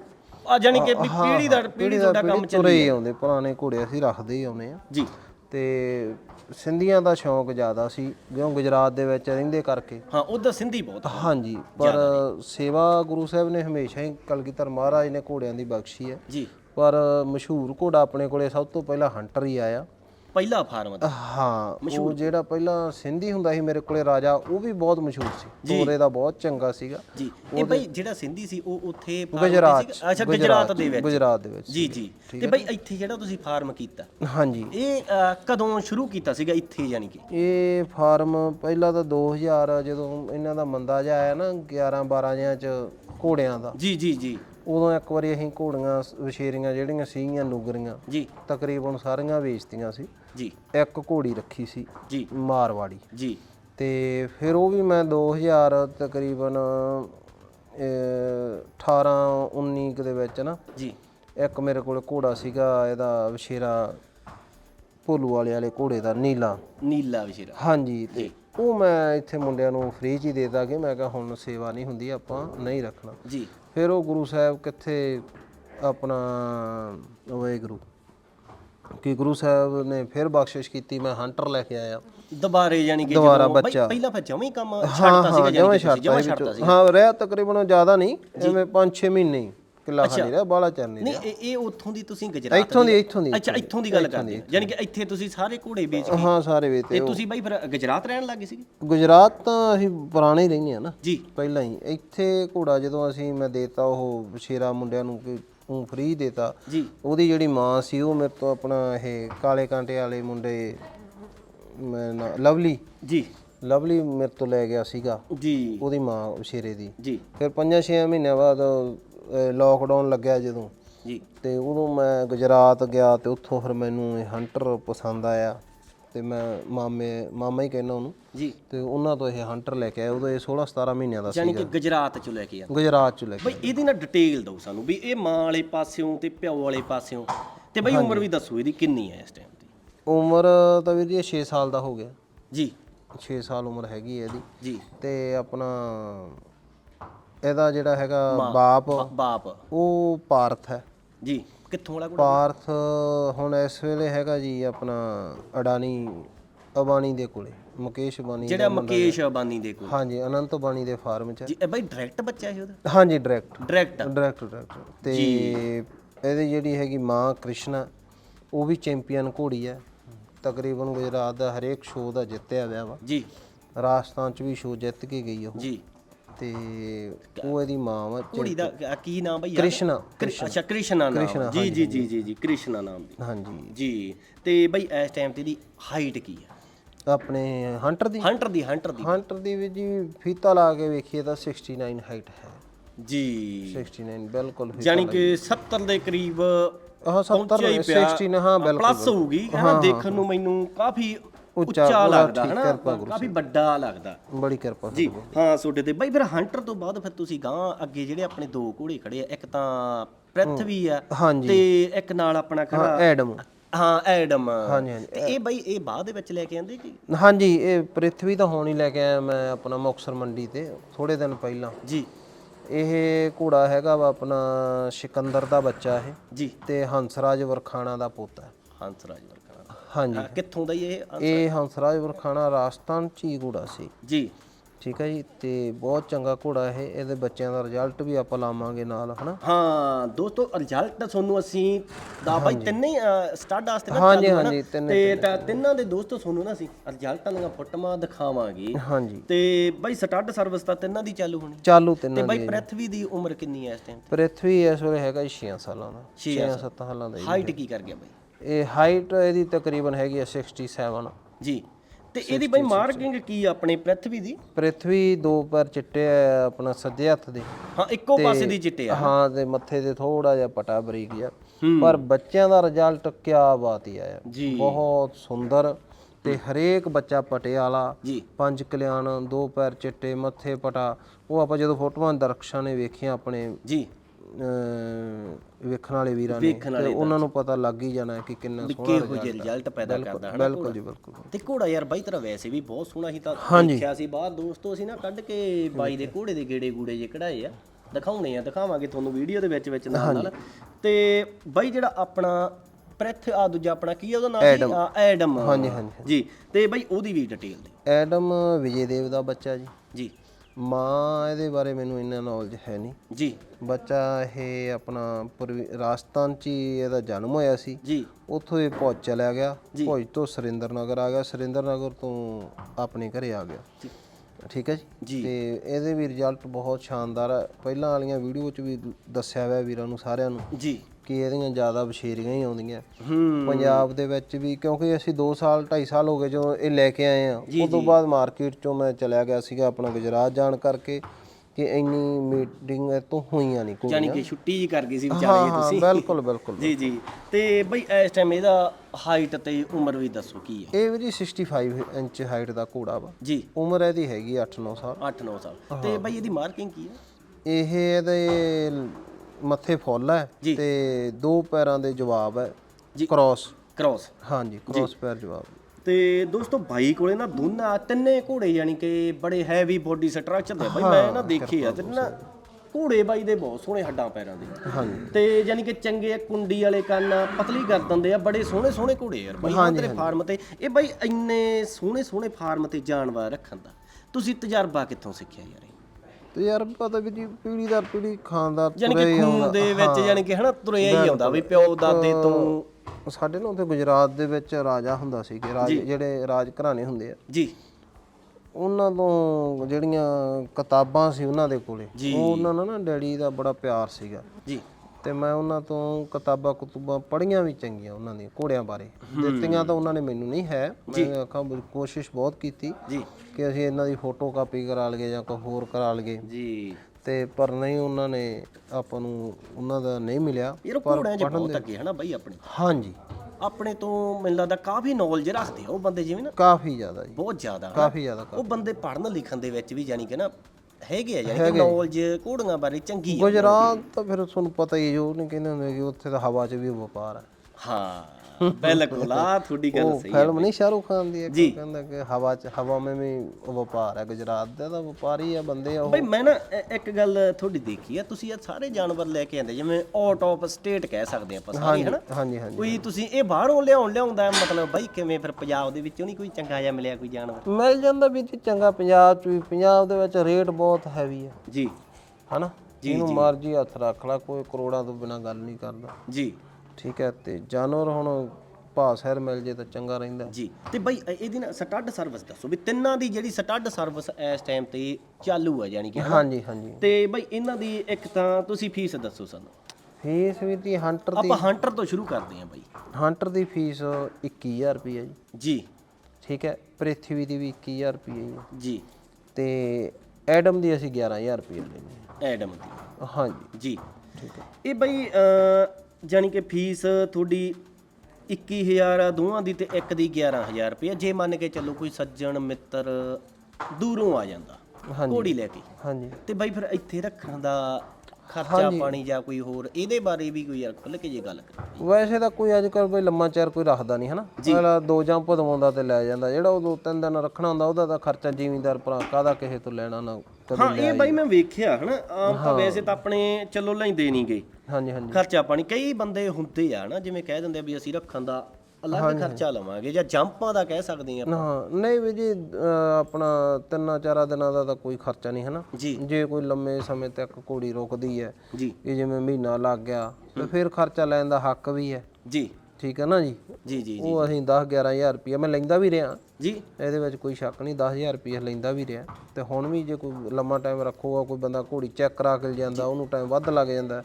S1: ਆ ਜਾਨੀ ਕਿ ਵੀ ਪੀੜੀ ਦਾ ਪੀੜੀ ਤੁਹਾਡਾ ਕੰਮ
S2: ਪੀੜ੍ਹੀ ਤੁਰੇ ਹੀ ਆਉਂਦੇ ਪੁਰਾਣੇ ਘੋੜੇ ਅਸੀਂ ਰੱਖਦੇ ਹੀ ਆਉਨੇ ਆ।
S1: ਜੀ।
S2: ਤੇ ਸਿੰਧੀਆਂ ਦਾ ਸ਼ੌਂਕ ਜ਼ਿਆਦਾ ਸੀ ਕਿਉਂ ਗੁਜਰਾਤ ਦੇ ਵਿੱਚ ਰਹਿੰਦੇ ਕਰਕੇ।
S1: ਹਾਂ ਉਹਦਾ ਸਿੰਧੀ ਬਹੁਤ।
S2: ਹਾਂਜੀ ਪਰ ਸੇਵਾ ਗੁਰੂ ਸਾਹਿਬ ਨੇ ਹਮੇਸ਼ਾ ਹੀ ਕਲਗੀਧਰ ਮਹਾਰਾਜ ਨੇ ਘੋੜਿਆਂ ਦੀ ਬਖਸ਼ੀ ਹੈ।
S1: ਜੀ।
S2: ਪਰ ਮਸ਼ਹੂਰ ਘੋੜਾ ਆਪਣੇ ਕੋਲੇ ਸਭ ਤੋਂ ਪਹਿਲਾਂ ਹੰਟਰ ਹੀ ਆਇਆ।
S1: ਪਹਿਲਾ ਫਾਰਮ ਦਾ
S2: ਹਾਂ ਉਹ ਜਿਹੜਾ ਪਹਿਲਾਂ ਸਿੰਧੀ ਹੁੰਦਾ ਸੀ ਮੇਰੇ ਕੋਲੇ ਰਾਜਾ ਉਹ ਵੀ ਬਹੁਤ ਮਸ਼ਹੂਰ ਸੀ। ਤੋਰੇ ਦਾ ਬਹੁਤ ਚੰਗਾ ਸੀਗਾ।
S1: ਜੀ। ਇਹ ਬਾਈ ਜਿਹੜਾ ਸਿੰਧੀ ਸੀ ਉਹ ਉੱਥੇ
S2: ਗੁਜਰਾਤ?
S1: ਅੱਛਾ ਗੁਜਰਾਤ ਦੇ ਵਿੱਚ।
S2: ਗੁਜਰਾਤ ਦੇ ਵਿੱਚ
S1: ਜੀ ਜੀ। ਤੇ ਬਾਈ ਇੱਥੇ ਜਿਹੜਾ ਤੁਸੀਂ ਫਾਰਮ ਕੀਤਾ
S2: ਹਾਂਜੀ।
S1: ਇਹ ਕਦੋਂ ਸ਼ੁਰੂ ਕੀਤਾ ਸੀਗਾ ਇੱਥੇ ਯਾਨੀ ਕਿ?
S2: ਇਹ ਫਾਰਮ ਪਹਿਲਾਂ ਤਾਂ 2000 ਜਦੋਂ ਇਹਨਾਂ ਦਾ ਮੰਦਾ ਜਿਹਾ ਆਇਆ ਨਾ 11 12 ਜਿਆਂ ਚ ਘੋੜਿਆਂ ਦਾ।
S1: ਜੀ ਜੀ ਜੀ।
S2: ਉਦੋਂ ਇੱਕ ਵਾਰੀ ਅਸੀਂ ਘੋੜੀਆਂ ਵਸ਼ੇਰੀਆਂ ਜਿਹੜੀਆਂ ਸੀਗੀਆਂ ਨੁਗਰੀਆਂ
S1: ਜੀ।
S2: ਤਕਰੀਬਨ ਸਾਰੀਆਂ ਵੇਚਤੀਆਂ ਸੀ।
S1: ਜੀ।
S2: ਇੱਕ ਘੋੜੀ ਰੱਖੀ ਸੀ
S1: ਜੀ।
S2: ਮਾਰਵਾੜੀ।
S1: ਜੀ।
S2: ਤੇ ਫਿਰ ਉਹ ਵੀ ਮੈਂ 2000 ਤਕਰੀਬਨ ਅਹ, 18 19 ਕੁ ਦੇ ਵਿੱਚ ਨਾ
S1: ਜੀ।
S2: ਇੱਕ ਮੇਰੇ ਕੋਲ ਘੋੜਾ ਸੀਗਾ ਇਹਦਾ ਵਸ਼ੇਰਾ ਭੋਲੂ ਵਾਲੇ ਵਾਲੇ ਘੋੜੇ ਦਾ ਨੀਲਾ।
S1: ਨੀਲਾ ਵਿਸ਼ੇਰਾ
S2: ਹਾਂਜੀ ਤੇ ਉਹ ਮੈਂ ਇੱਥੇ ਮੁੰਡਿਆਂ ਨੂੰ ਫ੍ਰੀ ਚ ਹੀ ਦੇ ਦਾਂਗੇ ਮੈਂ ਕਿਹਾ ਹੁਣ ਸੇਵਾ ਨਹੀਂ ਹੁੰਦੀ ਆਪਾਂ ਨਹੀਂ ਰੱਖਣਾ।
S1: ਜੀ।
S2: ਫਿਰ ਉਹ ਗੁਰੂ ਸਾਹਿਬ ਕਿੱਥੇ ਆਪਣਾ ਵਾਹਿਗੁਰੂ। ਕਿ ਗੁਰੂ ਸਾਹਿਬ ਨੇ ਫਿਰ ਬਖਸ਼ਿਸ਼ ਕੀਤੀ ਮੈਂ ਹੰਟਰ ਲੈ ਕੇ ਆਇਆ।
S1: ਦੁਬਾਰੇ ਯਾਨੀ ਕਿ
S2: ਦੁਬਾਰਾ
S1: ਜਦੋਂ- ਬਾਈ,
S2: ਬੱਚਾ।
S1: ਪਹਿਲਾਂ ਫਿਰ ਜਮੀ ਕੰਮ ਛੱਡਤਾ ਸੀਗਾ ਯਾਨੀ ਕਿ ਜਮਾ
S2: ਛੱਡਤਾ ਸੀ
S1: ਸੀ
S2: ਹਾਂ ਰਿਹਾ ਤਕਰੀਬਨ ਜ਼ਿਆਦਾ ਨਹੀਂ ਐਵੇਂ 5-6 ਮਹੀਨੇ ਹੀ ਕਿੱਲਾ ਖਾਲੀ ਰਿਹਾ ਬਾਲਾ ਚਰ ਨਹੀਂ
S1: ਨਹੀਂ ਇਹ ਇਹ ਉੱਥੋਂ ਦੀ ਤੁਸੀਂ ਗੁਜਰਾਤ
S2: ਇੱਥੋਂ ਦੀ ਇੱਥੋਂ ਦੀ
S1: ਅੱਛਾ ਇੱਥੋਂ ਦੀ ਗੱਲ ਕਰਦੇ ਹੋ ਯਾਨੀ ਕਿ ਇੱਥੇ ਤੁਸੀਂ ਸਾਰੇ ਘੋੜੇ ਵੇਚ ਕੇ
S2: ਹਾਂ ਸਾਰੇ ਵੇ
S1: ਤੇ ਤੁਸੀਂ ਬਾਈ ਫਿਰ ਗੁਜਰਾਤ ਰਹਿਣ ਲੱਗੇ ਸੀਗੇ?
S2: ਗੁਜਰਾਤ ਤਾਂ ਅਸੀਂ ਪੁਰਾਣੇ ਹੀ ਰਹਿੰਦੇ ਆ ਨਾ।
S1: ਜੀ।
S2: ਪਹਿਲਾਂ ਹੀ। ਇੱਥੇ ਘੋੜਾ ਜਦੋਂ ਅਸੀਂ ਮੈਂ ਦੇਤਾ ਉਹ ਸ਼ੇਰਾ ਮੁੰਡਿਆਂ ਨੂੰ ਕਿ ਉਹ ਫ੍ਰੀ ਦੇਤਾ।
S1: ਜੀ।
S2: ਉਹਦੀ ਜਿਹੜੀ ਮਾਂ ਸੀ ਉਹ ਮੇਰੇ ਤੋਂ ਆਪਣਾ ਇਹ ਕਾਲੇ ਕਾਂਟੇ ਵਾਲੇ ਮੁੰਡੇ ਮੈਂ ਨਾ- ਲਵਲੀ।
S1: ਜੀ।
S2: ਲਵਲੀ ਮੇਰੇ ਤੋਂ ਲੈ ਗਿਆ ਸੀਗਾ।
S1: ਜੀ।
S2: ਉਹਦੀ ਮਾਂ ਸ਼ੇਰੇ ਦੀ।
S1: ਜੀ।
S2: ਫਿਰ 5-6 ਮਹੀਨਿਆਂ ਬਾਅਦ ਲੋਕਡਾਊਨ ਲੱਗਿਆ ਜਦੋਂ।
S1: ਜੀ।
S2: ਤੇ ਉਦੋਂ ਮੈਂ ਗੁਜਰਾਤ ਗਿਆ ਤੇ ਉੱਥੋਂ ਫਿਰ ਮੈਨੂੰ ਇਹ ਹੰਟਰ ਪਸੰਦ ਆਇਆ। ਤੇ ਮੈਂ ਮਾਮੇ ਮਾਮਾ ਹੀ ਕਹਿੰਦਾ ਉਹਨੂੰ।
S1: ਜੀ।
S2: ਤੇ ਉਹਨਾਂ ਤੋਂ ਇਹ ਹੰਟਰ ਲੈ ਕੇ ਆਇਆ ਉਦੋਂ ਇਹ 16-17 ਮਹੀਨਿਆਂ ਦਾ ਸੀ
S1: ਯਾਨੀ ਕਿ ਗੁਜਰਾਤ ਚੋਂ ਲੈ ਕੇ ਆ
S2: ਗੁਜਰਾਤ ਚ ਲੈ ਕੇ
S1: ਬਈ ਇਹਦੀ ਨਾ ਡਿਟੇਲ ਦਿਓ ਸਾਨੂੰ ਵੀ ਇਹ ਮਾਂ ਵਾਲੇ ਪਾਸਿਓਂ ਤੇ ਪਿਓ ਵਾਲੇ ਪਾਸਿਓਂ। ਤੇ ਬਈ ਉਮਰ ਵੀ ਦੱਸੋ ਇਹਦੀ ਕਿੰਨੀ ਹੈ ਇਸ ਟਾਈਮ ਦੀ?
S2: ਉਮਰ ਤਾਂ ਵੀਰ ਜੀ 6 ਸਾਲ ਦਾ ਹੋ ਗਿਆ।
S1: ਜੀ।
S2: 6 ਸਾਲ ਉਮਰ ਹੈਗੀ ਹੈ ਇਹਦੀ।
S1: ਜੀ।
S2: ਤੇ ਆਪਣਾ ਇਹਦਾ ਜਿਹੜਾ ਹੈਗਾ ਬਾਪ
S1: ਬਾਪ।
S2: ਉਹ ਪਾਰਥ ਹੈ।
S1: ਜੀ। ਕਿੱਥੋਂ ਵਾਲਾ ਘੋੜਾ
S2: ਪਾਰਥ ਹੁਣ ਇਸ ਵੇਲੇ ਹੈਗਾ ਜੀ ਆਪਣਾ ਅਡਾਨੀ ਅਬਾਨੀ ਦੇ ਕੋਲੇ ਮੁਕੇਸ਼ ਅਬਾਨੀ
S1: ਜਿਹੜਾ ਮੁਕੇਸ਼ ਅਬਾਨੀ ਦੇ ਕੋਲ?
S2: ਹਾਂਜੀ ਅਨੰਤ ਅਬਾਨੀ ਦੇ ਫਾਰਮ 'ਚ।
S1: ਜੀ ਇਹ ਬਈ ਡਾਇਰੈਕਟ ਬੱਚਾ ਹੈ ਉਹਦਾ?
S2: ਹਾਂਜੀ ਡਾਇਰੈਕਟ
S1: ਡਾਇਰੈਕਟ
S2: ਡਾਇਰੈਕਟ ਡਾਇਰੈਕਟ ਤੇ ਇਹਦੀ ਜਿਹੜੀ ਹੈਗੀ ਮਾਂ ਕ੍ਰਿਸ਼ਨਾ ਉਹ ਵੀ ਚੈਂਪੀਅਨ ਘੋੜੀ ਹੈ। ਤਕਰੀਬਨ ਗੁਜਰਾਤ ਦਾ ਹਰੇਕ ਸ਼ੋਅ ਦਾ ਜਿੱਤਿਆ ਹੋਇਆ ਵਾ।
S1: ਜੀ।
S2: ਰਾਜਸਥਾਨ 'ਚ ਵੀ ਸ਼ੋਅ ਜਿੱਤ ਕੇ ਗਈ ਉਹ।
S1: ਜੀ।
S2: ਤੇ ਉਹ ਇਹਦੀ ਮਾਂ ਵਾ
S1: ਘੋੜੀ ਦਾ ਕ- ਕੀ ਨਾਮ ਬਈ ਯਾਰ?
S2: ਕ੍ਰਿਸ਼ਨਾ
S1: ਕ੍ਰਿ- ਅੱਛਾ ਕ੍ਰਿਸ਼ਨਾ ਨਾਮ। ਜੀ ਜੀ ਜੀ ਜੀ ਜੀ ਕ੍ਰਿਸ਼ਨਾ ਨਾਮ ਦੀ।
S2: ਹਾਂਜੀ।
S1: ਜੀ ਤੇ ਬਈ ਇਸ ਟਾਈਮ ਤੇ ਦੀ ਹਾਈਟ ਕੀ ਹੈ
S2: ਆਪਣੇ ਹੰਟਰ ਦੀ?
S1: ਹੰਟਰ ਦੀ ਹੰਟਰ ਦੀ।
S2: ਹੰਟਰ ਦੀ ਵੀ ਜੀ ਫੀਤਾ ਲਾ ਕੇ ਵੇਖੀਏ ਤਾਂ 69 ਹਾਈਟ ਹੈ।
S1: ਜੀ।
S2: 69 ਬਿਲਕੁਲ fit
S1: ਯਾਨੀ ਕਿ 70 ਦੇ ਕਰੀਬ
S2: ਆਹ 70
S1: ਪਹੁੰਚਿਆ ਹੀ ਪਿਆ।
S2: 69 ਹਾਂ ਬਿਲਕੁਲ
S1: ਪਲੱਸ ਹੋਊਗੀ ਹਨਾ ਦੇਖਣ ਨੂੰ ਮੈਨੂੰ ਕਾਫੀ
S2: ਉੱਚਾ,
S1: ਲੱਗਦਾ ਹਨਾ? ਕਾਫੀ ਵੱਡਾ ਲੱਗਦਾ।
S2: ਬੜੀ ਕਿਰਪਾ
S1: ਜੀ ਹਾਂ ਤੁਹਾਡੇ ਤੇ। ਬਾਈ ਫਿਰ ਹੰਟਰ ਤੋਂ ਬਾਅਦ ਫਿਰ ਤੁਸੀਂ ਗਾਂ ਅੱਗੇ ਜਿਹੜੇ ਆਪਣੇ ਦੋ ਘੋੜੇ ਖੜੇ ਆ ਇੱਕ ਤਾਂ ਪ੍ਰਿਥਵੀ ਆ
S2: ਹਾਂਜੀ।
S1: ਤੇ ਇੱਕ ਨਾਲ ਆਪਣਾ ਖੜਾ
S2: ਐਡਮ।
S1: ਹਾਂ ਐਡਮ।
S2: ਹਾਂਜੀ, ਹਾਂਜੀ।
S1: ਇਹ ਬਾਈ ਇਹ ਬਾਅਦ ਦੇ ਵਿੱਚ ਲੈ ਕੇ ਆਂਦੇ ਕਿ?
S2: ਹਾਂਜੀ ਇਹ ਪ੍ਰਿਥਵੀ ਤਾਂ ਹੁਣ ਹੀ ਲੈ ਕੇ ਆਇਆ ਮੈਂ ਆਪਣਾ ਮੁਕਤਸਰ ਮੰਡੀ ਤੇ ਥੋੜੇ ਦਿਨ ਪਹਿਲਾਂ।
S1: ਜੀ।
S2: ਇਹ ਘੋੜਾ ਹੈਗਾ ਵਾ ਆਪਣਾ ਸਿਕੰਦਰ ਦਾ ਬੱਚਾ ਇਹ।
S1: ਜੀ।
S2: ਤੇ ਹੰਸਰਾਜ ਵਰਖਾਣਾ ਦਾ ਪੁੱਤ। ਹੈ
S1: ਹੰਸਰਾਜ
S2: ਹਾਂਜੀ।
S1: ਕਿੱਥੋਂ ਦਾ ਜੀ ਇਹ
S2: ਇਹ ਹੰਸਰਾਜ ਵਰਖਾਣਾ ਰਾਜਸਥਾਨ ਚ ਹੀ ਘੋੜਾ ਸੀ।
S1: ਜੀ।
S2: ਠੀਕ ਹੈ ਜੀ ਤੇ ਬਹੁਤ ਚੰਗਾ ਘੋੜਾ ਇਹ ਇਹਦੇ ਬੱਚਿਆਂ ਦਾ ਰਿਜ਼ਲਟ ਵੀ ਆਪਾਂ ਲਾਵਾਂਗੇ ਨਾਲ ਹਨਾ?
S1: ਹਾਂ ਦੋਸਤੋ ਰਿਜ਼ਲਟ ਤੁਹਾਨੂੰ ਅਸੀਂ ਦਾ ਬਾਈ ਤਿੰਨੇ ਹੀ ਸਟਾਰਟ ਵਾਸਤੇ ਨਾ
S2: ਹਾਂਜੀ,
S1: ਚਾਲੂ ਆ ਨਾ,
S2: ਹਾਂਜੀ, ਤਿੰਨੇ-
S1: ਤੇ ਤਾਂ ਤਿੰਨਾਂ ਦੇ ਦੋਸਤੋ ਤੁਹਾਨੂੰ ਨਾ ਅਸੀਂ ਰਿਜ਼ਲਟਾਂ ਦੀਆਂ ਫੋਟੋਆਂ ਦਿਖਾਵਾਂਗੇ।
S2: ਹਾਂਜੀ।
S1: ਤੇ ਬਾਈ ਸਟਾਰਟ ਸਰਵਿਸ ਤਾਂ ਤਿੰਨਾਂ ਦੀ ਚਾਲੂ ਹੋਣੀ।
S2: ਚਾਲੂ
S1: ਤੇ
S2: ਤਿੰਨਾਂ
S1: ਬਾਈ ਪ੍ਰਿਥਵੀ ਦੀ ਉਮਰ ਕਿੰਨੀ ਹੈ ਇਸ ਟਾਈਮ
S2: ਪ੍ਰਿਥਵੀ ਇਸ ਵੇਲੇ ਹੈਗਾ 6 ਸਾਲਾਂ ਦਾ। 6-7 ਸਾਲਾਂ ਦਾ ਜੀ।
S1: ਹਾਈਟ ਕੀ ਕਰ ਗਿਆ ਬਾਈ?
S2: ਇਹ ਹਾਈਟ ਇਹਦੀ ਤਕਰੀਬਨ ਹੈਗੀ ਹੈ 67
S1: ਜੀ ਤੇ ਇਹਦੀ ਬਾਈ ਮਾਰਕਿੰਗ ਕੀ ਆ ਆਪਣੇ ਪ੍ਰਿਥਵੀ ਦੀ?
S2: ਪ੍ਰਿਥਵੀ ਦੋ ਪੈਰ ਚਿੱਟੇ ਆ ਆਪਣਾ ਸੱਜੇ ਹੱਥ ਦੇ।
S1: ਹਾਂ ਇੱਕੋ ਪਾਸੇ ਦੀ ਚਿੱਟੇ ਆ।
S2: ਹਾਂ ਤੇ ਮੱਥੇ ਤੇ ਥੋੜਾ ਜਿਹਾ ਪਟਾ ਬਰੀਕ ਜਿਹਾ। ਪਰ ਬੱਚਿਆਂ ਦਾ ਰਿਜ਼ਲਟ ਕਿਆ ਬਾਤ ਹੀ ਆਇਆ ਬਹੁਤ ਸੁੰਦਰ ਤੇ ਹਰੇਕ ਬੱਚਾ ਪਟੇ ਵਾਲਾ
S1: ਜੀ।
S2: ਪੰਜ ਕਲਿਆਣ ਦੋ ਪੈਰ ਚਿੱਟੇ ਮੱਥੇ ਪਟਾ। ਉਹ ਆਪਾਂ ਜਦੋਂ ਫੋਟੋਆਂ ਦਰਖਸ਼ਾਂ ਨੇ ਵੇਖੀਆਂ ਆਪਣੇ।
S1: ਜੀ।
S2: ਵੇਖਣ ਵਾਲੇ ਵੀਰਾਂ ਨੇ
S1: ਵੇਖਣ
S2: ਤੇ ਉਹਨਾਂ ਨੂੰ ਪਤਾ ਲੱਗ ਹੀ ਜਾਣਾ ਕਿ ਕਿੰਨਾ ਸੋਹਣਾ
S1: ਕਿਹੋ ਜਿਹਾ ਰਿਜ਼ਲਟ ਪੈਦਾ ਕਰਦਾ ਹਨਾ
S2: ਬਿਲਕੁਲ ਜੀ ਬਿਲਕੁਲ।
S1: ਤੇ ਘੋੜਾ ਯਾਰ ਬਾਈ ਤੇਰਾ ਵੈਸੇ ਵੀ ਬਹੁਤ ਸੋਹਣਾ ਸੀ ਤਾਂ ਦੇਖਿਆ ਸੀ ਬਾਹਰ ਦੋਸਤੋ ਅਸੀਂ ਨਾ ਕੱਢ ਕੇ ਬਾਈ ਦੇ ਘੋੜੇ ਦੇ ਗੇੜੇ ਗੂੜੇ ਜੇ ਕਢਾਏ ਆ। ਦਿਖਾਉਣੇ ਆ ਦਿਖਾਵਾਂਗੇ ਤੁਹਾਨੂੰ ਵੀਡੀਓ ਦੇ ਵਿੱਚ ਵਿੱਚ ਨਾਲ ਨਾਲ। ਤੇ ਬਾਈ ਜਿਹੜਾ ਆਪਣਾ ਪ੍ਰੈਥ ਆ ਦੂਜਾ ਆਪਣਾ ਕੀ ਆ ਉਹਦਾ ਨਾਮ ਆ, ਐਡਮ। ਹਾਂਜੀ ਹਾਂਜੀ ਜੀ ਤੇ ਬਾਈ ਉਹਦੀ ਵੀ ਡਿਟੇਲ ਦੇ
S2: ਐਡਮ ਵਿਜੇ ਦੇਵ ਦਾ ਬੱਚਾ ਜੀ।
S1: ਜੀ।
S2: ਮਾਂ ਇਹਦੇ ਬਾਰੇ ਮੈਨੂੰ ਇੰਨਾ ਨੌਲੇਜ ਹੈ ਨਹੀਂ।
S1: ਜੀ।
S2: ਬੱਚਾ ਇਹ ਆਪਣਾ ਪੂਰਬੀ ਰਾਜਸਥਾਨ ਚ ਹੀ ਇਹਦਾ ਜਨਮ ਹੋਇਆ ਸੀ।
S1: ਜੀ।
S2: ਉੱਥੋਂ ਇਹ ਭੁਜ ਚਲਿਆ ਗਿਆ। ਭੁਜ ਤੋਂ ਸੁਰਿੰਦਰ ਨਗਰ ਆ ਗਿਆ। ਸੁਰਿੰਦਰ ਨਗਰ ਤੋਂ ਆਪਣੇ ਘਰੇ ਆ ਗਿਆ।
S1: ਜੀ।
S2: ਠੀਕ ਹੈ ਜੀ?
S1: ਜੀ।
S2: ਤੇ ਇਹਦੇ ਵੀ ਰਿਜ਼ਲਟ ਬਹੁਤ ਸ਼ਾਨਦਾਰ ਹੈ ਪਹਿਲਾਂ ਵਾਲੀਆਂ ਵੀਡੀਓ 'ਚ ਵੀ ਦੱਸਿਆ ਹੋਇਆ ਵੀਰਾਂ ਨੂੰ ਸਾਰਿਆਂ ਨੂੰ।
S1: ਜੀ।
S2: ਕਿ ਇਹਦੀਆਂ ਜ਼ਿਆਦਾ ਬਸ਼ੇਰੀਆਂ ਹੀ ਆਉਂਦੀਆਂ।
S1: ਹੂੰ।
S2: ਪੰਜਾਬ ਦੇ ਵਿੱਚ ਵੀ ਕਿਉਂਕਿ ਅਸੀਂ 2 ਸਾਲ 2.5 ਸਾਲ ਹੋ ਗਏ ਜਦੋਂ ਇਹ ਲੈ ਕੇ ਆਏ ਆ। ਉਸ ਤੋਂ ਬਾਅਦ ਮਾਰਕੀਟ 'ਚੋਂ ਮੈਂ ਚਲਿਆ ਗਿਆ ਸੀਗਾ ਆਪਣਾ ਗੁਜਰਾਤ ਜਾਣ ਕਰਕੇ ਕਿ ਇੰਨੀ ਮੀਟਿੰਗ ਤੋਂ ਹੋਈਆਂ ਨਹੀਂ ਕੋਈ।
S1: ਯਾਨੀ ਕਿ ਛੁੱਟੀ ਜੀ ਕਰ ਗਈ ਸੀ ਵਿਚਾਰੇ
S2: ਹਾਂ ਹਾਂ ਬਿਲਕੁਲ ਬਿਲਕੁਲ।
S1: ਜੀ ਜੀ। ਤੇ ਬਈ ਇਸ ਟਾਈਮ ਇਹਦਾ ਹਾਈਟ ਤੇ ਉਮਰ ਵੀ ਦੱਸੋ ਕੀ ਹੈ
S2: ਇਹ ਵੀ ਜੀ 65 ਇੰਚ ਹਾਈਟ ਦਾ ਘੋੜਾ ਵਾ।
S1: ਜੀ।
S2: ਉਮਰ ਇਹਦੀ ਹੈਗੀ 8-9 ਸਾਲ।
S1: 8-9 ਸਾਲ। ਤੇ ਬਈ ਇਹਦੀ ਮਾਰਕਿੰਗ ਕੀ ਹੈ
S2: ਇਹ ਇਹਦੇ ਮੱਥੇ ਫੁੱਲ ਹੈ ਤੇ ਦੋ ਪੈਰਾਂ ਦੇ ਜਵਾਬ ਹੈ
S1: ਜੀ।
S2: ਕ੍ਰਾਸ।
S1: ਕ੍ਰਾਸ।
S2: ਹਾਂਜੀ ਕ੍ਰਾਸ ਪੈਰ ਜਵਾਬ।
S1: ਤੇ ਦੋਸਤੋ ਬਾਈ ਕੋਲੇ ਨਾ ਦੋਨਾਂ ਤਿੰਨੇ ਘੋੜੇ ਯਾਨੀ ਕਿ ਬੜੇ ਹੈਵੀ ਬੋਡੀ ਸਟਰਕਚਰ ਦੇ ਬਈ ਮੈਂ ਨਾ ਦੇਖੇ ਆ ਤੇ ਨਾ ਘੋੜੇ ਬਾਈ ਦੇ ਬਹੁਤ ਸੋਹਣੇ ਹੱਡਾਂ ਪੈਰਾਂ ਦੇ।
S2: ਹਾਂਜੀ।
S1: ਤੇ ਯਾਨੀ ਕਿ ਚੰਗੇ ਆ, ਕੁੰਡੀ ਵਾਲੇ ਕੰਨ ਪਤਲੀ ਗਰਦਨ ਦੇ ਆ ਬੜੇ ਸੋਹਣੇ ਸੋਹਣੇ ਘੋੜੇ ਯਾਰ ਬਾਈ ਆਹ ਤੇਰੇ ਫਾਰਮ ਤੇ। ਇਹ ਬਾਈ ਇੰਨੇ ਸੋਹਣੇ ਸੋਹਣੇ ਫਾਰਮ ਤੇ ਜਾਨਵਰ ਰੱਖਣ ਦਾ। ਤੁਸੀਂ ਤਜਰਬਾ ਕਿੱਥੋਂ ਸਿੱਖਿਆ ਯਾਰ ਇਹ?
S2: ਤੇ ਯਾਰ ਪਤਾ ਵੀ ਜੀ ਪੀੜੀ ਦਰ ਪੀੜੀ ਖਾਨਦਾਰ
S1: ਯਾਨੀ ਕਿ ਖੂਨ ਦੇ ਵਿੱਚ ਯਾਨੀ ਕਿ ਹਨਾ ਤੁਰਿਆ ਹੀ ਆਉਂਦਾ ਵੀ ਪਿਓ ਦਾਦੇ ਤੋਂ।
S2: ਸਾਡੇ ਨਾਲ ਉੱਥੇ ਗੁਜਰਾਤ ਦੇ ਵਿੱਚ ਰਾਜਾ ਹੁੰਦਾ ਸੀ ਕਿ ਰਾਜ ਜਿਹੜੇ ਰਾਜ ਘਰਾਣੇ ਹੁੰਦੇ ਆ।
S1: ਜੀ।
S2: ਉਹਨਾਂ ਤੋਂ ਜਿਹੜੀਆਂ ਕਿਤਾਬਾਂ ਸੀ ਉਹਨਾਂ ਦੇ ਕੋਲੇ। ਉਹ ਉਹਨਾਂ ਨਾਲ ਨਾ ਡੈਡੀ ਦਾ ਬੜਾ ਪਿਆਰ ਸੀਗਾ।
S1: ਜੀ।
S2: ਤੇ ਮੈਂ ਉਹਨਾਂ ਤੋਂ ਕਿਤਾਬਾਂ ਕੁਤੂਬਾਂ ਪੜ੍ਹੀਆਂ ਵੀ ਚੰਗੀਆਂ ਉਹਨਾਂ ਦੀਆਂ ਘੋੜਿਆਂ ਬਾਰੇ। ਦਿੱਤੀਆਂ ਤਾਂ ਉਹਨਾਂ ਨੇ ਮੈਨੂੰ ਨਹੀਂ ਹੈ। ਮੈਂ ਆਖਾਂ ਕੋਸ਼ਿਸ਼ ਬਹੁਤ ਕੀਤੀ
S1: ਜੀ।
S2: ਕਿ ਅਸੀਂ ਇਹਨਾਂ ਦੀ ਫੋਟੋ ਕਾਪੀ ਕਰਾ ਲਈਏ ਜਾਂ ਕੋਈ ਹੋਰ ਕਰਾ ਲਈਏ।
S1: ਜੀ।
S2: ਤੇ ਪਰ ਨਹੀਂ ਉਹਨਾਂ ਨੇ ਆਪਾਂ ਨੂੰ ਉਹਨਾਂ ਦਾ ਨਹੀਂ ਮਿਲਿਆ।
S1: ਯਾਰ ਘੋੜਿਆਂ 'ਚ ਬਹੁਤ ਅੱਗੇ ਹਨਾ ਬਾਈ ਆਪਣੇ।
S2: ਹਾਂਜੀ।
S1: ਆਪਣੇ ਤੋਂ ਮੈਨੂੰ ਲੱਗਦਾ ਕਾਫੀ ਨੌਲੇਜ ਰੱਖਦੇ ਆ ਉਹ ਬੰਦੇ ਜਿਵੇਂ ਨਾ।
S2: ਕਾਫੀ ਜ਼ਿਆਦਾ ਜੀ।
S1: ਬਹੁਤ ਜ਼ਿਆਦਾ।
S2: ਕਾਫੀ ਜ਼ਿਆਦਾ
S1: ਉਹ ਬੰਦੇ ਪੜ੍ਹਨ ਲਿਖਣ ਦੇ ਵਿੱਚ ਵੀ ਯਾਨੀ ਕਿ ਨਾ ਹੈਗੇ ਆ ਯਾਨੀ ਕਿ ਨੌਲੇਜ ਘੋੜੀਆਂ ਬਾਰੇ ਚੰਗੀ
S2: ਗੁਜਰਾਤ ਤਾਂ ਫਿਰ ਤੁਹਾਨੂੰ ਪਤਾ ਹੀ ਹੈ ਜੋ ਨਹੀਂ ਕਹਿੰਦੇ ਹੁੰਦੇ ਕਿ ਉੱਥੇ ਤਾਂ ਹਵਾ 'ਚ ਵੀ ਵਪਾਰ ਹੈ
S1: ਹਾਂ। ਬਿਲਕੁਲ ਆ ਤੁਹਾਡੀ ਗੱਲ ਸਹੀ
S2: ਫਿਲਮ ਨਹੀਂ ਸ਼ਾਹਰੁਖ ਖਾਨ ਦੀ ਹੈ ਕਿ ਕਹਿੰਦਾ ਕਿ ਹਵਾ 'ਚ ਹਵਾ ਮੇ ਵੀ ਵਪਾਰ ਹੈ ਗੁਜਰਾਤ ਦਾ ਤਾਂ ਵਪਾਰੀ ਆ ਬੰਦੇ ਆ ਉਹ।
S1: ਬਈ ਮੈਂ ਨਾ ਇੱਕ ਗੱਲ ਤੁਹਾਡੀ ਦੇਖੀ ਆ ਤੁਸੀਂ ਇਹ ਸਾਰੇ ਜਾਨਵਰ ਲੈ ਕੇ ਆਂਦੇ ਜਿਵੇਂ ਆਊਟ ਆਫ ਸਟੇਟ ਕਹਿ ਸਕਦੇ ਆਪਾਂ ਸਾਰੇ ਹਨਾ?
S2: ਹਾਂਜੀ ਹਾਂਜੀ
S1: ਕੋਈ ਤੁਸੀਂ ਇਹ ਬਾਹਰੋਂ ਲਿਆਉਣ ਲਿਆਉਂਦਾ ਹੈ, ਮਤਲਬ ਬਾਈ ਕਿਵੇਂ ਫਿਰ ਪੰਜਾਬ ਦੇ ਵਿੱਚੋਂ ਨਹੀਂ ਕੋਈ ਚੰਗਾ ਜਿਹਾ ਮਿਲਿਆ ਕੋਈ ਜਾਨਵਰ?
S2: ਮਿਲ ਜਾਂਦਾ ਵੀ ਚੰਗਾ ਪੰਜਾਬ 'ਚ ਵੀ ਪੰਜਾਬ ਦੇ ਵਿੱਚ ਰੇਟ ਬਹੁਤ ਹੈਵੀ ਹੈ
S1: ਜੀ।
S2: ਹਨਾ? ਜਿਹਨੂੰ ਮਰਜ਼ੀ ਹੱਥ ਰੱਖ ਲੈ ਕੋਈ ਕਰੋੜਾਂ ਤੋਂ ਬਿਨਾ ਗੱਲ ਨਹੀਂ ਕਰਦਾ।
S1: ਜੀ।
S2: ਠੀਕ ਹੈ ਤੇ ਜਾਨਵਰ ਹੁਣ ਭਾਅ ਸ਼ਹਿਰ ਮਿਲ ਜੇ ਤਾਂ ਚੰਗਾ ਰਹਿੰਦਾ।
S1: ਜੀ ਤੇ ਬਾਈ ਇਹ- ਇਹਦੀ ਨਾ ਸਟੱਡ ਸਰਵਿਸ ਦੱਸੋ ਵੀ ਤਿੰਨਾਂ ਦੀ ਜਿਹੜੀ ਸਟੱਡ ਸਰਵਿਸ ਇਸ ਟਾਈਮ ਤੇ ਚਾਲੂ ਆ ਯਾਨੀ ਕਿ ਹਨਾ?
S2: ਹਾਂਜੀ ਹਾਂਜੀ।
S1: ਤੇ ਬਾਈ ਇਹਨਾਂ ਦੀ ਇੱਕ ਤਾਂ ਤੁਸੀਂ ਫੀਸ ਦੱਸੋ ਸਾਨੂੰ।
S2: ਫੀਸ ਵੀ ਤੀ ਹੰਟਰ ਦੀ।
S1: ਆਪਾਂ ਹੰਟਰ ਤੋਂ ਸ਼ੁਰੂ ਕਰਦੇ ਹਾਂ ਬਾਈ।
S2: ਹੰਟਰ ਦੀ ਫੀਸ 21000 ਰੁਪਏ ਜੀ।
S1: ਜੀ।
S2: ਠੀਕ ਹੈ ਪ੍ਰਿਥਵੀ ਦੀ ਵੀ 21000 ਰੁਪਏ ਜੀ।
S1: ਜੀ।
S2: ਤੇ ਐਡਮ ਦੀ ਅਸੀਂ 11000 ਰੁਪਏ ਲੈਂਦੇ
S1: ਐਡਮ ਦੀ।
S2: ਹਾਂ ਹਾਂਜੀ।
S1: ਜੀ।
S2: ਠੀਕ ਹੈ।
S1: ਇਹ ਬਾਈ ਜਾਣੀ ਕਿ ਫੀਸ ਤੁਹਾਡੀ 21000 ਦੋਵਾਂ ਦੀ ਤੇ ਇੱਕ ਦੀ 11000 ਰੁਪਏ ਜੇ ਮੰਨ ਕੇ ਚੱਲੋ ਕੋਈ ਸੱਜਣ ਮਿੱਤਰ ਦੂਰੋਂ ਆ ਜਾਂਦਾ
S2: ਹਾਂਜੀ।
S1: ਘੋੜੀ ਲੈ ਕੇ।
S2: ਹਾਂਜੀ।
S1: ਤੇ ਬਾਈ ਫਿਰ ਇੱਥੇ ਰੱਖਣ ਦਾ ਖਰਚਾ ਪਾਣੀ ਜਾਂ ਕੋਈ ਹੋਰ ਇਹਦੇ ਬਾਰੇ ਵੀ ਕੋਈ ਯਾਰ ਖੁੱਲ ਕੇ ਜੇ ਗੱਲ ਕਰੋ
S2: ਵੈਸੇ ਤਾਂ ਕੋਈ ਅੱਜ ਕੱਲ ਬਈ ਲੰਮਾ ਚਿਰ ਕੋਈ ਰੱਖਦਾ ਨਹੀਂ ਹਨਾ? ਅਗਲਾ ਦੋ ਜੰਪ ਦਵਾਉਂਦਾ ਤੇ ਲੈ ਜਾਂਦਾ। ਜਿਹੜਾ ਉਹ ਦੋ ਤਿੰਨ ਦਿਨ ਰੱਖਣਾ ਹੁੰਦਾ ਉਹਦਾ ਤਾਂ ਖਰਚਾ ਜ਼ਿਮੀਂਦਾਰ ਭਰਾ ਕਾਹਦਾ ਕਿਸੇ ਤੋਂ ਲੈਣਾ ਨਾ ਕਦੇ
S1: ਹਾਂ ਇਹ ਬਾਈ ਮੈਂ ਵੇਖਿਆ ਹਨਾ? ਆਮ ਤਾਂ ਵੈਸੇ ਤਾਂ ਆਪਣੇ ਚਲੋ ਲੈਂਦੇ ਨਹੀਂ ਗਏ
S2: ਹਾਂਜੀ ਹਾਂਜੀ।
S1: ਖਰਚਾ ਪਾਣੀ ਕਈ ਬੰਦੇ ਹੁੰਦੇ ਆ ਨਾ ਜਿਵੇਂ ਕਹਿ ਦਿੰਦੇ ਆ ਵੀ ਅਸੀਂ ਰੱਖਣ ਦਾ ਅਲੱਗ ਖਰਚਾ ਲਵਾਂਗੇ ਜਾਂ ਜੰਪਾਂ ਦਾ ਕਹਿ ਸਕਦੇ ਆ
S2: ਹਾਂ ਨਹੀਂ ਵੀ ਜੀ ਆਪਣਾ ਤਿੰਨਾਂ ਚਾਰਾਂ ਦਿਨਾਂ ਦਾ ਤਾਂ ਕੋਈ ਖਰਚਾ ਨਹੀਂ ਹਨਾ?
S1: ਜੀ।
S2: ਕੋਈ ਲੰਮੇ ਸਮੇਂ ਤੱਕ ਘੋੜੀ ਰੁਕਦੀ ਹੈ
S1: ਜੀ।
S2: ਜਿਵੇਂ ਮਹੀਨਾ ਲੱਗ ਗਿਆ ਤੇ ਫਿਰ ਖਰਚਾ ਲੈਣ ਦਾ ਹੱਕ ਵੀ ਹੈ।
S1: ਜੀ।
S2: ਠੀਕ ਹੈ ਨਾ ਜੀ?
S1: ਜੀ ਜੀ
S2: ਉਹ ਅਸੀਂ 10 11000 ਰੁਪਏ ਮੈਂ ਲੈਂਦਾ ਵੀ ਰਿਹਾ।
S1: ਜੀ।
S2: ਇਹਦੇ ਵਿੱਚ ਕੋਈ ਸ਼ੱਕ ਨਹੀਂ 10000 ਰੁਪਏ ਲੈਂਦਾ ਵੀ ਰਿਹਾ। ਤੇ ਹੁਣ ਵੀ ਜੇ ਕੋਈ ਲੰਮਾ ਟਾਈਮ ਰੱਖੂਗਾ ਕੋਈ ਬੰਦਾ ਘੋੜੀ ਚੈੱਕ ਕਰਾ ਕੇ ਜਾਂਦਾ ਉਹਨੂੰ ਟਾਈਮ ਵੱਧ ਲੱਗ ਜਾਂਦਾ।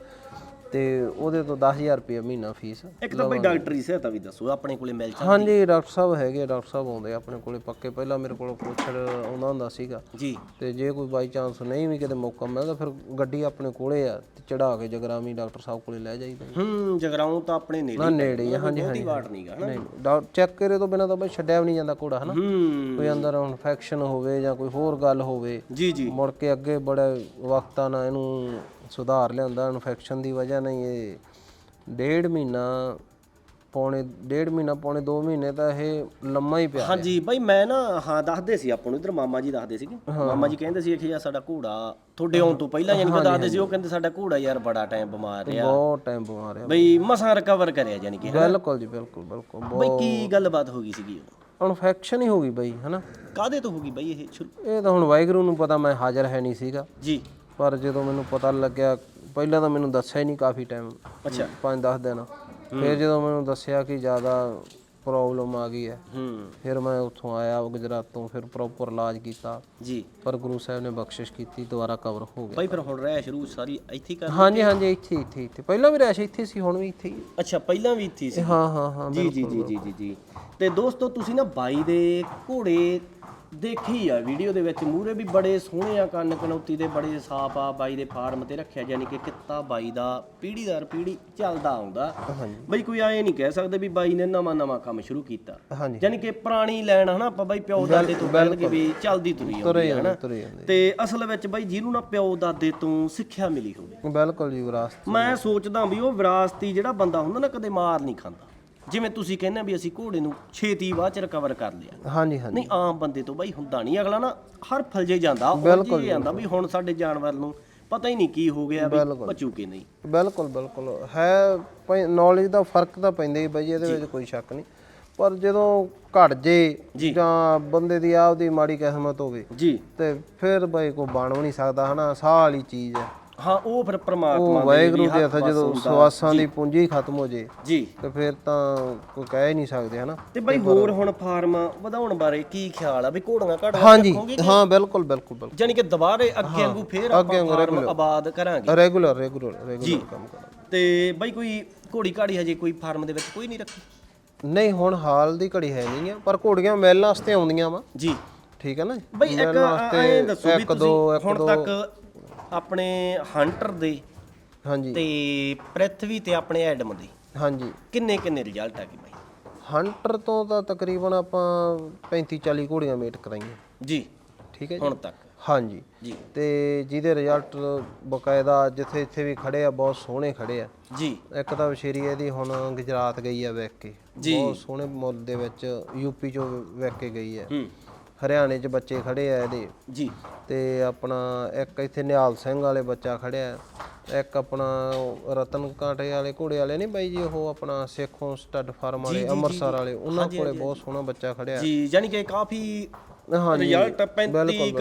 S2: ਤੇ ਉਹਦੇ ਤੋਂ 10000 ਰੁਪਏ ਮਹੀਨਾ ਫੀਸ
S1: ਇੱਕ ਤਾਂ ਬਈ ਡਾਕਟਰੀ ਸਹਾਇਤਾ ਵੀ ਦੱਸੋ ਆਪਣੇ ਕੋਲੇ ਮਿਲ ਜਾ
S2: ਹਾਂਜੀ ਡਾਕਟਰ ਸਾਹਿਬ ਹੈਗੇ ਡਾਕਟਰ ਸਾਹਿਬ ਆਉਂਦੇ ਆਪਣੇ ਕੋਲੇ ਪੱਕੇ। ਪਹਿਲਾਂ ਮੇਰੇ ਕੋਲ ਕੋਚਰ ਆਉਂਦਾ ਹੁੰਦਾ ਸੀਗਾ।
S1: ਜੀ।
S2: ਤੇ ਜੇ ਕੋਈ ਬਾਈ ਚਾਂਸ ਨਹੀਂ ਵੀ ਕਿਤੇ ਮੌਕਾ ਮਿਲਦਾ ਫਿਰ ਗੱਡੀ ਆਪਣੇ ਕੋਲੇ ਆ ਤੇ ਚੜਾ ਕੇ ਜਗਰਾਮੀ ਡਾਕਟਰ ਸਾਹਿਬ ਕੋਲੇ ਲੈ ਜਾਈਦਾ
S1: ਹੂੰ ਜਗਰਾਉਂ ਤਾਂ ਆਪਣੇ ਨੇੜੇ
S2: ਨਾ ਨੇੜੇ ਹੀ ਆ, ਹਾਂਜੀ
S1: ਬਹੁਤੀ ਵਾਟ ਨਹੀਂਗਾ ਹਨਾ।
S2: ਨਹੀਂ ਡਾਕਟਰ ਚੈੱਕ ਕਰੇ ਤੋਂ ਬਿਨਾ ਤਾਂ ਬਾਈ ਛੱਡਿਆ ਵੀ ਨਹੀਂ ਜਾਂਦਾ ਘੋੜਾ ਹਨਾ।
S1: ਹੂੰ।
S2: ਕੋਈ ਅੰਦਰ ਇਨਫੈਕਸ਼ਨ ਹੋਵੇ ਜਾਂ ਕੋਈ ਹੋਰ ਗੱਲ ਹੋਵੇ
S1: ਜੀ ਜੀ।
S2: ਮੁੜ ਕੇ ਅੱਗੇ ਬੜੇ ਵਕਤਾਂ ਨਾਲ ਇਹਨੂੰ ਸੁਧਾਰ ਲਿਆਂਦਾ ਇਨਫੈਕਸ਼ਨ ਦੀ ਵਜ੍ਹਾ ਨਾਲ ਇਹ ਡੇਢ ਮਹੀਨਾ ਪੌਣੇ ਡੇਢ ਮਹੀਨਾ ਪੌਣੇ 2 ਮਹੀਨੇ ਤਾਂ ਇਹ ਲੰਮਾ ਹੀ ਪਿਆ
S1: ਹਾਂਜੀ ਬਾਈ ਮੈਂ ਨਾ ਹਾਂ ਦੱਸਦੇ ਸੀ ਆਪਾਂ ਨੂੰ ਇਧਰ ਮਾਮਾ ਜੀ ਦੱਸਦੇ ਸੀਗੇ। ਮਾਮਾ ਜੀ ਕਹਿੰਦੇ ਸੀ ਕਿ ਯਾਰ ਸਾਡਾ ਘੋੜਾ ਤੁਹਾਡੇ ਆਉਣ ਤੋਂ ਪਹਿਲਾਂ ਯਾਨੀ ਕਿ ਦੱਸਦੇ ਸੀ ਉਹ ਕਹਿੰਦੇ ਸਾਡਾ ਘੋੜਾ ਯਾਰ ਬੜਾ ਟਾਈਮ ਬਿਮਾਰ ਰਿਹਾ।
S2: ਬਹੁਤ ਟਾਈਮ ਬਿਮਾਰ ਆ
S1: ਬਈ ਮਸਾਂ ਰਿਕਵਰ ਕਰਿਆ ਯਾਨੀ ਕਿ
S2: ਬਿਲਕੁਲ ਜੀ ਬਿਲਕੁਲ ਬਿਲਕੁਲ
S1: ਬਈ ਕੀ ਗੱਲਬਾਤ ਹੋ ਗਈ ਸੀਗੀ? ਉਹ
S2: ਇਨਫੈਕਸ਼ਨ ਹੀ ਹੋ ਗਈ ਬਈ ਹਨਾ?
S1: ਕਾਦੇ ਤੋਂ ਹੋ ਗਈ ਬਈ ਇਹ
S2: ਇਹ ਤਾਂ ਹੁਣ ਵਾਹਿਗੁਰੂ ਨੂੰ ਪਤਾ ਮੈਂ ਹਾਜ਼ਰ ਹੈ ਨਹੀਂ ਸੀਗਾ।
S1: ਜੀ।
S2: ਪਰ ਜਦੋਂ ਮੈਨੂੰ ਪਤਾ ਲੱਗਿਆ ਪਹਿਲਾਂ ਤਾਂ ਮੈਨੂੰ ਦੱਸਿਆ ਹੀ ਨਹੀਂ ਕਾਫੀ ਟਾਈਮ
S1: ਅੱਛਾ।
S2: 5-10 ਦਿਨ। ਫਿਰ ਜਦੋਂ ਮੈਨੂੰ ਦੱਸਿਆ ਕਿ ਜ਼ਿਆਦਾ ਪ੍ਰੋਬਲਮ ਆ ਗਈ ਹੈ
S1: ਹੂੰ।
S2: ਫਿਰ ਮੈਂ ਉੱਥੋਂ ਆਇਆ ਗੁਜਰਾਤ ਤੋਂ ਫਿਰ ਪ੍ਰੋਪਰ ਇਲਾਜ ਕੀਤਾ।
S1: ਜੀ।
S2: ਪਰ ਗੁਰੂ ਸਾਹਿਬ ਨੇ ਬਖਸ਼ਿਸ਼ ਕੀਤੀ ਦੁਬਾਰਾ ਕਵਰ ਹੋ ਗਿਆ।
S1: ਬਾਈ ਫਿਰ ਹੁਣ ਰਹਿ ਸ਼ੁਰੂ ਸਾਰੀ ਇੱਥੇ ਕਰ
S2: ਹਾਂਜੀ ਹਾਂਜੀ ਇੱਥੇ ਇੱਥੇ ਇੱਥੇ। ਪਹਿਲਾਂ ਵੀ ਰੈਸ਼ ਇੱਥੇ ਸੀ ਹੁਣ ਵੀ ਇੱਥੇ ਹੀ ਹੈ।
S1: ਅੱਛਾ ਪਹਿਲਾਂ ਵੀ ਇੱਥੇ ਸੀ?
S2: ਹਾਂ ਹਾਂ ਹਾਂ
S1: ਜੀ ਜੀ ਜੀ ਜੀ ਜੀ ਜੀ। ਤੇ ਦੋਸਤੋ ਤੁਸੀਂ ਨਾ ਬਾਈ ਦੇ ਘੋੜੇ ਦੇਖੀ ਆ ਵੀਡੀਓ ਦੇ ਵਿੱਚ ਮੂਰੇ ਵੀ ਬੜੇ ਸੋਹਣੇ ਆ ਕੰਨ ਕਨੌਤੀ ਦੇ ਬੜੇ ਸਾਫ਼ ਆ ਬਾਈ ਦੇ ਫਾਰਮ ਤੇ ਰੱਖਿਆ ਯਾਨੀ ਕਿ ਕਿੱਤਾ ਬਾਈ ਦਾ ਪੀੜੀ ਦਰ ਪੀੜੀ ਚੱਲਦਾ ਆਉਂਦਾ। ਬਈ ਕੋਈ ਆਏ ਨਹੀਂ ਕਹਿ ਸਕਦੇ ਵੀ ਬਾਈ ਨੇ ਨਵਾਂ ਨਵਾਂ ਕੰਮ ਸ਼ੁਰੂ ਕੀਤਾ।
S2: ਹਾਂਜੀ।
S1: ਯਾਨੀ ਕਿ ਪੁਰਾਣੀ ਲੈਣ ਹਨਾ ਆਪਾਂ ਬਾਈ ਪਿਓ ਦਾਦੇ ਤੋਂ ਕਹਿਣਗੇ ਵੀ ਚੱਲਦੀ ਤੁਰੀ ਆਉਂਦੀ ਹਨਾ? ਤੇ ਅਸਲ ਵਿੱਚ ਬਾਈ ਜਿਹਨੂੰ ਨਾ ਪਿਓ ਦਾਦੇ ਤੋਂ ਸਿੱਖਿਆ ਮਿਲੀ ਹੋਵੇ।
S2: ਬਿਲਕੁਲ ਜੀ ਵਿਰਾਸਤ।
S1: ਮੈਂ ਸੋਚਦਾ ਵੀ ਉਹ ਵਿਰਾਸਤੀ ਜਿਹੜਾ ਬੰਦਾ ਹੁੰਦਾ ਨਾ ਕਦੇ ਮਾਰ ਨਹੀਂ ਖਾਂਦਾ। ਜਿਵੇਂ ਤੁਸੀਂ ਕਹਿੰਦੇ ਵੀ ਅਸੀਂ ਘੋੜੇ ਨੂੰ ਛੇਤੀ ਬਾਅਦ ਚ ਰਿਕਵਰ ਕਰ ਲਿਆ।
S2: ਹਾਂਜੀ ਹਾਂਜੀ।
S1: ਨਹੀਂ ਆਮ ਬੰਦੇ ਤੋਂ ਬਾਈ ਹੁੰਦਾ ਨਹੀਂ। ਅਗਲਾ ਨਾ ਹਰ ਫਲਜੇ ਜਾਂਦਾ ਉਹ ਜੀ ਜਾਂਦਾ ਵੀ ਹੁਣ ਸਾਡੇ ਜਾਨਵਰ ਨੂੰ ਪਤਾ ਹੀ ਨਹੀਂ ਕੀ ਹੋ ਗਿਆ ਵੀ ਬਚੂ ਕਿ ਨਹੀਂ।
S2: ਬਿਲਕੁਲ ਬਿਲਕੁਲ। ਹੈ ਨੌਲੇਜ ਦਾ ਫ਼ਰਕ ਤਾਂ ਪੈਂਦਾ ਹੀ ਬਾਈ ਜੀ, ਇਹਦੇ ਵਿੱਚ ਕੋਈ ਸ਼ੱਕ ਨਹੀਂ। ਪਰ ਜਦੋਂ ਘਟ ਜੇ ਜਾਂ। ਬੰਦੇ ਦੀ ਆਪਦੀ ਮਾੜੀ ਕਿਸਮਤ ਹੋਵੇ
S1: ਜੀ।
S2: ਤੇ ਫਿਰ ਬਾਈ ਕੋ ਬਣ ਵੀ ਨਹੀਂ ਸਕਦਾ ਹਨਾ। ਸਾਹ ਵਾਲੀ ਚੀਜ਼ ਹੈ।
S1: ਹਾਂ ਉਹ ਫਿਰ ਪ੍ਰਮਾਤਮਾ
S2: ਉਹ
S1: ਦੇ
S2: ਵਾਹਿਗੁਰੂ ਦੇ
S1: ਹੱਥ
S2: ਜਦੋਂ
S1: ਹੁੰਦਾ।
S2: ਸਵਾਸਾਂ ਦੀ ਪੂੰਜੀ ਖਤਮ ਹੋ ਜੇ
S1: ਜੀ।
S2: ਤੇ ਫਿਰ ਤਾਂ ਕੋਈ ਕਹਿ ਹੀ ਨਹੀਂ ਸਕਦੇ ਹਨਾ?
S1: ਤੇ ਬਾਈ ਹੋਰ ਹੁਣ ਫਾਰਮ ਵਧਾਉਣ ਬਾਰੇ ਕੀ ਖਿਆਲ ਆ? ਵੀ ਘੋੜੀਆਂ ਘਾੜੀਆਂ
S2: ਹਾਂਜੀ
S1: ਰੱਖੋਗੇ
S2: ਹਾਂ ਬਿਲਕੁਲ ਬਿਲਕੁਲ ਬਿਲਕੁਲ।
S1: ਜਾਨੀ ਕਿ ਦੁਬਾਰੇ ਅੱਗੇ ਵਾਂਗੂ ਫੇਰ ਆਪਾਂ ਫਾਰਮ ਆਬਾਦ ਕਰਾਂਗੇ।
S2: ਰੈਗੂਲਰ ਰੈਗੂਲਰ ਰੈਗੂਲਰ ਕੰਮ ਕਰਨਾ
S1: ਤੇ ਬਾਈ ਕੋਈ ਘੋੜੀ ਘਾੜੀ ਹਜੇ ਕੋਈ ਫਾਰਮ ਦੇ ਵਿੱਚ ਕੋਈ ਨਹੀਂ ਰੱਖੀ?
S2: ਨਹੀਂ ਹੁਣ ਹਾਲ ਦੀ ਘੜੀ ਹੈ ਨਹੀਂ ਆ ਪਰ ਘੋੜੀਆਂ ਮਿਲਣ ਵਾਸਤੇ ਆਉਂਦੀਆਂ ਵਾ।
S1: ਜੀ।
S2: ਠੀਕ ਹੈ ਨਾ?
S1: ਬਈ ਇੱਕ
S2: ਮਿਲਣ ਵਾਸਤੇ
S1: ਐਂ ਦੱਸੋ ਵੀ
S2: ਇੱਕ ਦੋ
S1: ਤੁਸੀਂ
S2: ਇੱਕ
S1: ਹੁਣ
S2: ਦੋ।
S1: ਤੱਕ ਆਪਣੇ ਹੰਟਰ ਦੇ
S2: ਹਾਂਜੀ।
S1: ਤੇ ਪ੍ਰਿਥਵੀ ਤੇ ਆਪਣੇ ਐਡਮ ਦੇ।
S2: ਹਾਂਜੀ।
S1: ਕਿੰਨੇ ਕਿੰਨੇ ਰਿਜ਼ਲਟ ਆ ਗਏ ਬਾਈ?
S2: ਹੰਟਰ ਤੋਂ ਤਾਂ ਤਕਰੀਬਨ ਆਪਾਂ 35 40 ਘੋੜੀਆਂ ਮੇਟ ਕਰਾਈਆਂ।
S1: ਜੀ।
S2: ਠੀਕ ਹੈ ਜੀ?
S1: ਹੁਣ ਤੱਕ।
S2: ਹਾਂਜੀ।
S1: ਜੀ।
S2: ਤੇ ਜਿਹਦੇ ਰਿਜ਼ਲਟ ਬਕਾਇਦਾ ਜਿੱਥੇ ਇੱਥੇ ਵੀ ਖੜੇ ਆ ਬਹੁਤ ਸੋਹਣੇ ਖੜੇ ਆ।
S1: ਜੀ।
S2: ਇੱਕ ਤਾਂ ਵਸ਼ੇਰੀ ਇਹਦੀ ਹੁਣ ਗੁਜਰਾਤ ਗਈ ਆ ਵਿਕ ਕੇ। ਬਹੁਤ ਸੋਹਣੇ ਮੁੱਲ ਦੇ ਵਿੱਚ ਯੂਪੀ ਚੋਂ ਵਿਕ ਕੇ ਗਈ ਹੈ।
S1: ਹੂੰ।
S2: ਹਰਿਆਣੇ 'ਚ ਬੱਚੇ ਖੜੇ ਆ ਇਹਦੇ।
S1: ਜੀ।
S2: ਤੇ ਆਪਣਾ ਇੱਕ ਇੱਥੇ ਨਿਹਾਲ ਸਿੰਘ ਵਾਲੇ ਬੱਚਾ ਖੜਿਆ। ਇੱਕ ਆਪਣਾ ਰਤਨ ਕਾਂਟੇ ਵਾਲੇ ਘੋੜੇ ਵਾਲੇ ਨਹੀਂ ਬਾਈ ਜੀ ਉਹ ਆਪਣਾ ਸੇਖੋਂ ਸਟੱਡ ਫਾਰਮ ਵਾਲੇ ਅੰਮ੍ਰਿਤਸਰ ਵਾਲੇ ਉਹਨਾਂ ਕੋਲੇ ਬਹੁਤ ਸੋਹਣਾ ਬੱਚਾ ਖੜਿਆ।
S1: ਜੀ ਯਾਨੀ ਕਿ ਕਾਫੀ ਰਿਜ਼ਲਟ 35 ਕ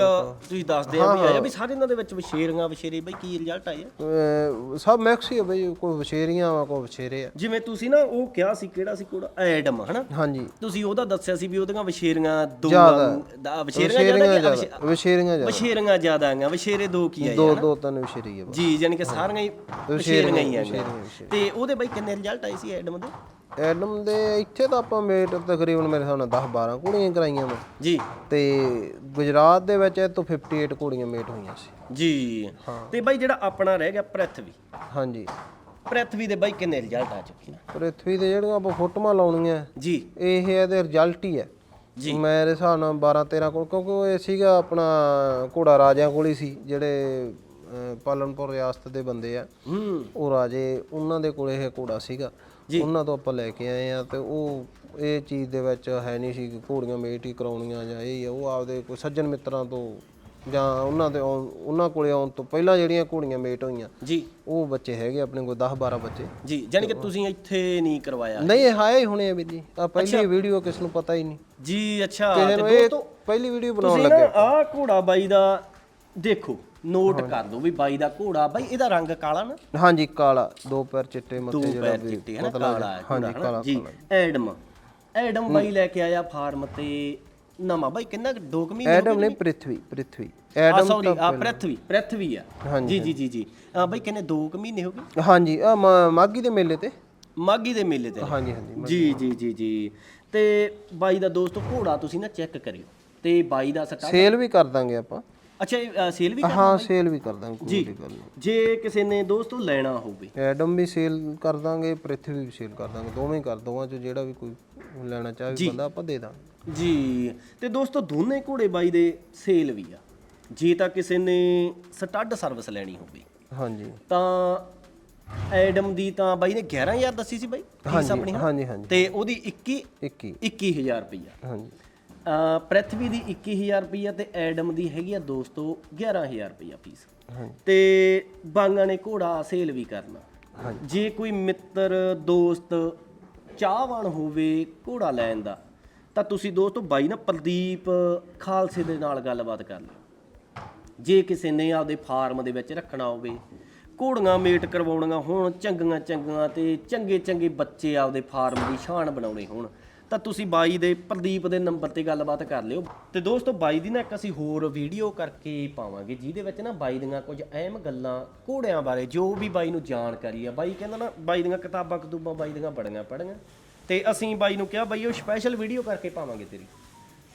S1: ਤੁਸੀਂ ਦੱਸਦੇ ਆ ਵੀ ਆਇਆ ਵੀ ਸਾਰੇ ਇਹਨਾਂ ਦੇ ਵਿੱਚ ਵਿਸ਼ੇਰੀਆਂ ਵਿਸ਼ੇਰੇ ਬਈ ਕੀ ਰਿਜ਼ਲਟ ਆ?
S2: ਅਹ ਸਭ ਮੈਕਸ ਹੀ ਆ ਬਈ ਕੋਈ ਵਛੇਰੀਆਂ ਵਾ ਕੋਈ ਵਛੇਰੇ ਆ।
S1: ਜਿਵੇਂ ਤੁਸੀਂ ਨਾ ਉਹ ਕਿਹਾ ਸੀ ਕਿਹੜਾ ਸੀ ਕੋੜਾ ਐਡਮ ਹਨਾ?
S2: ਹਾਂਜੀ।
S1: ਤੁਸੀਂ ਉਹਦਾ ਦੱਸਿਆ ਸੀ ਵੀ ਉਹਦੀਆਂ ਵਿਸ਼ੇਰੀਆਂ ਦੋ। ਦਾ ਵਿਸ਼ੇਰੀਆਂ ਜ਼ਿਆਦਾ
S2: ਵਛੇਰੀਆਂ
S1: ਕਿ
S2: ਜ਼ਿਆਦਾ
S1: ਵਿਸ਼ੇਰੀਆਂ ਜ਼ਿਆਦਾ। ਆਂਗਾ ਵਿਸ਼ੇਰੇ ਦੋ ਕੀ ਆਏ
S2: ਦੋ ਦੋ ਤਿੰਨ ਵਛੇਰੀ ਆ।
S1: ਜੀ ਯਾਨੀ ਕਿ ਸਾਰੀਆਂ ਹੀ ਵਿਸ਼ੇਰੀਆਂ ਹੀ
S2: ਵਿਸ਼ੇਰੀਆਂ,
S1: ਤੇ ਉਹਦੇ ਬਈ ਕਿੰਨੇ ਰਿਜ਼ਲਟ ਆਏ ਸੀ ਐਡਮ ਦੇ?
S2: ਐਡਮ ਦੇ ਇੱਥੇ ਤਾਂ ਆਪਾਂ ਮੇਟ ਤਕਰੀਬਨ ਮੇਰੇ ਹਿਸਾਬ ਨਾਲ 10 12 ਕੁੜੀਆਂ ਕਰਾਈਆਂ ਵਾ।
S1: ਜੀ।
S2: ਤੇ ਗੁਜਰਾਤ ਦੇ ਵਿੱਚ ਇਹ ਤੋਂ 58 ਕੁੜੀਆਂ ਮੇਟ ਹੋਈਆਂ ਸੀ।
S1: ਜੀ। ਤੇ ਬਈ ਜਿਹੜਾ ਆਪਣਾ ਰਹਿ ਗਿਆ ਪ੍ਰਿਥਵੀ?
S2: ਹਾਂਜੀ।
S1: ਪ੍ਰਿਥਵੀ ਦੇ ਬਈ ਕਿੰਨੇ ਰਿਜ਼ਲਟ ਆ ਚੁੱਕੇ ਨੇ?
S2: ਪ੍ਰਿਥਵੀ ਦੇ ਜਿਹੜੀਆਂ ਆਪਾਂ ਫੋਟੋਆਂ ਲਾਉਣੀਆਂ
S1: ਜੀ।
S2: ਇਹ ਇਹਦੇ ਰਿਜ਼ਲਟ ਹੀ ਹੈ
S1: ਜੀ।
S2: ਮੇਰੇ ਹਿਸਾਬ ਨਾਲ 12 13 ਕੋਲ ਕਿਉਂਕਿ ਉਹ ਇਹ ਸੀਗਾ ਆਪਣਾ ਘੋੜਾ ਰਾਜਿਆਂ ਕੋਲ ਹੀ ਸੀ ਜਿਹੜੇ ਪਾਲਨਪੁਰ ਰਿਆਸਤ ਦੇ ਬੰਦੇ ਆ।
S1: ਹੂੰ।
S2: ਉਹ ਰਾਜੇ ਉਹਨਾਂ ਦੇ ਕੋਲ ਇਹ ਘੋੜਾ ਸੀਗਾ। ਉਹਨਾਂ ਤੋਂ ਆਪਾਂ ਲੈ ਕੇ ਆਏ ਆ ਤੇ ਉਹ ਇਹ ਚੀਜ਼ ਦੇ ਵਿੱਚ ਹੈ ਨਹੀਂ ਸੀ ਕਿ ਘੋੜੀਆਂ ਮੇਟ ਹੀ ਕਰਾਉਣੀਆਂ ਜਾਂ ਇਹ। ਉਹ ਆਪਦੇ ਕੋਈ ਸੱਜਣ ਮਿੱਤਰਾਂ ਤੋਂ ਜਾਂ ਉਹਨਾਂ ਦੇ ਆਉਣ- ਉਹਨਾਂ ਕੋਲੇ ਆਉਣ ਤੋਂ ਪਹਿਲਾਂ ਜਿਹੜੀਆਂ ਘੋੜੀਆਂ ਮੇਟ ਹੋਈਆਂ
S1: ਜੀ।
S2: ਉਹ ਬੱਚੇ ਹੈਗੇ ਆਪਣੇ ਕੋਲ 10 12 ਬੱਚੇ।
S1: ਜੀ ਯਾਨੀ ਕਿ ਤੁਸੀਂ ਇੱਥੇ ਨਹੀਂ ਕਰਵਾਇਆ।
S2: ਨਹੀਂ ਇਹ ਹਾਏ ਹੀ ਹੋਣੇ ਆ ਵੀਰ ਜੀ। ਆ ਪਹਿਲੀ ਵੀਡੀਓ ਕਿਸ ਨੂੰ ਪਤਾ ਹੀ ਨਹੀਂ।
S1: ਜੀ ਅੱਛਾ।
S2: ਕਿਸੇ
S1: ਤੇ
S2: ਨੂੰ ਇਹ
S1: ਦੋਸਤੋ
S2: ਪਹਿਲੀ ਵੀਡੀਓ ਬਣਾਉਣ
S1: ਤੁਸੀਂ ਨਾ
S2: ਲੱਗੇ
S1: ਘੋੜਾ ਬਾਈ ਦਾ ਦੇਖੋ। ਨੋਟ ਕਰ ਲਓ ਵੀ ਬਾਈ ਦਾ ਘੋੜਾ ਬਾਈ ਇਹਦਾ ਰੰਗ ਕਾਲਾ ਨਾ?
S2: ਹਾਂਜੀ ਕਾਲਾ। ਦੋ ਪੈਰ ਚਿੱਟੇ
S1: ਦੋ
S2: ਮੱਥੇ ਜਿਹੜਾ
S1: ਪੈਰ
S2: ਵੀ
S1: ਚਿੱਟੇ ਹੈ ਨਾ ਕਾਲਾ ਹੈ
S2: ਹਾਂਜੀ
S1: ਘੋੜਾ,
S2: ਕਾਲਾ
S1: ਹਨਾ? ਜੀ ਐਡਮ। ਐਡਮ ਬਾਈ ਲੈ ਕੇ ਆਇਆ ਫਾਰਮ ਤੇ ਨਵਾਂ। ਬਾਈ ਕਿੰਨਾ ਕੁ ਦੋ ਕੁ ਮਹੀਨੇ
S2: ਐਡਮ ਨੇ ਪ੍ਰਿਥਵੀ ਪ੍ਰਿਥਵੀ।
S1: ਆ
S2: ਐਡਮ
S1: ਸੌਰੀ ਆ ਪ੍ਰਿਥਵੀ ਪ੍ਰਿਥਵੀ ਆ। ਜੀ ਜੀ ਜੀ ਜੀ। ਆ ਬਾਈ ਕਿੰਨੇ ਦੋ ਕੁ ਮਹੀਨੇ ਹੋ ਗਏ?
S2: ਹਾਂਜੀ ਆ ਮਾਗੀ ਦੇ ਮੇਲੇ ਤੇ।
S1: ਮਾਗੀ ਦੇ ਮੇਲੇ ਤੇ।
S2: ਹਾਂਜੀ ਹਾਂਜੀ
S1: ਜੀ ਜੀ ਜੀ ਜੀ। ਤੇ ਬਾਈ ਦਾ ਦੋਸਤੋ ਘੋੜਾ ਤੁਸੀਂ ਨਾ ਚੈੱਕ ਕਰਿਓ। ਤੇ ਬਾਈ ਦਾ ਸਟਾ
S2: ਸੇਲ ਵੀ ਕਰ ਦਾਂਗੇ ਆਪਾਂ।
S1: ਅੱਛਾ ਸੇਲ ਵੀ
S2: ਹਾਂ ਸੇਲ ਵੀ ਕਰ ਦਾਂਗੇ ਕੋਈ ਵੱਡੀ ਗੱਲ ਨਹੀਂ।
S1: ਜੇ ਕਿਸੇ ਨੇ ਦੋਸਤੋ ਲੈਣਾ ਹੋਵੇ।
S2: ਐਡਮ ਵੀ ਸੇਲ ਕਰ ਦਾਂਗੇ ਪ੍ਰਿਥਵੀ ਵੀ ਸੇਲ ਕਰ ਦਾਂਗੇ ਦੋਵੇਂ ਹੀ ਕਰ ਦੋਵਾਂ ਚ ਜਿਹੜਾ ਵੀ ਕੋਈ ਲੈਣਾ ਚਾਹੇ ਬੰਦਾ ਆਪਾਂ ਦੇ ਦਾਂਗੇ।
S1: ਜੀ। ਤੇ ਦੋਸਤੋ ਦੋਨੇ ਘੋੜੇ ਬਾਈ ਦੇ ਸੇਲ ਵੀ ਆ। ਜੇ ਤਾਂ ਕਿਸੇ ਨੇ ਸਟੱਡ ਸਰਵਿਸ ਲੈਣੀ ਹੋਵੇ।
S2: ਹਾਂਜੀ।
S1: ਤਾਂ ਐਡਮ ਦੀ ਤਾਂ ਬਾਈ ਨੇ 11000 ਦੱਸੀ ਸੀ ਬਾਈ ਫੀਸ ਆਪਣੀ?
S2: ਹਾਂਜੀ ਹਾਂਜੀ।
S1: ਤੇ ਉਹਦੀ 21
S2: 21
S1: 21000 ਰੁਪਈਆ।
S2: ਹਾਂਜੀ।
S1: ਪ੍ਰਿਥਵੀ ਦੀ 21000 ਰੁਪਈਆ ਤੇ ਐਡਮ ਦੀ ਹੈਗੀ ਆ ਦੋਸਤੋ 11000 ਰੁਪਈਆ ਫੀਸ ਤੇ ਬਾਂਗਾਂ ਨੇ ਘੋੜਾ ਸੇਲ ਵੀ ਕਰਨਾ। ਜੇ ਕੋਈ ਮਿੱਤਰ ਦੋਸਤ ਚਾਹਵਾਨ ਹੋਵੇ ਘੋੜਾ ਲੈਣ ਦਾ ਤਾਂ ਤੁਸੀਂ ਦੋਸਤੋ ਬਾਈ ਨਾ ਪ੍ਰਦੀਪ ਖਾਲਸੇ ਦੇ ਨਾਲ ਗੱਲਬਾਤ ਕਰ ਲਿਓ। ਜੇ ਕਿਸੇ ਨੇ ਆਪਦੇ ਫਾਰਮ ਦੇ ਵਿੱਚ ਰੱਖਣਾ ਹੋਵੇ ਘੋੜੀਆਂ ਮੇਟ ਕਰਵਾਉਣੀਆਂ ਹੋਣ ਚੰਗੀਆਂ ਚੰਗੀਆਂ ਤੇ ਚੰਗੇ ਚੰਗੇ ਬੱਚੇ ਆਪਦੇ ਫਾਰਮ ਦੀ ਸ਼ਾਨ ਬਣਾਉਣੇ ਹੋਣ ਤਾਂ ਤੁਸੀਂ ਬਾਈ ਦੇ ਪ੍ਰਦੀਪ ਦੇ ਨੰਬਰ ਤੇ ਗੱਲਬਾਤ ਕਰ ਲਿਓ। ਤੇ ਦੋਸਤੋ ਬਾਈ ਦੀ ਨਾ ਇੱਕ ਅਸੀਂ ਹੋਰ ਵੀਡੀਓ ਕਰਕੇ ਪਾਵਾਂਗੇ ਜਿਹਦੇ ਵਿੱਚ ਨਾ ਬਾਈ ਦੀਆਂ ਕੁਝ ਅਹਿਮ ਗੱਲਾਂ ਘੋੜਿਆਂ ਬਾਰੇ ਜੋ ਵੀ ਬਾਈ ਨੂੰ ਜਾਣਕਾਰੀ ਆ। ਬਾਈ ਕਹਿੰਦਾ ਨਾ ਬਾਈ ਦੀਆਂ ਕਿਤਾਬਾਂ ਕਤੂਬਾਂ ਬਾਈ ਦੀਆਂ ਬੜੀਆਂ ਪੜੀਆਂ ਤੇ ਅਸੀਂ ਬਾਈ ਨੂੰ ਕਿਹਾ ਬਾਈ ਉਹ ਸਪੈਸ਼ਲ ਵੀਡੀਓ ਕਰਕੇ ਪਾਵਾਂਗੇ ਤੇਰੀ।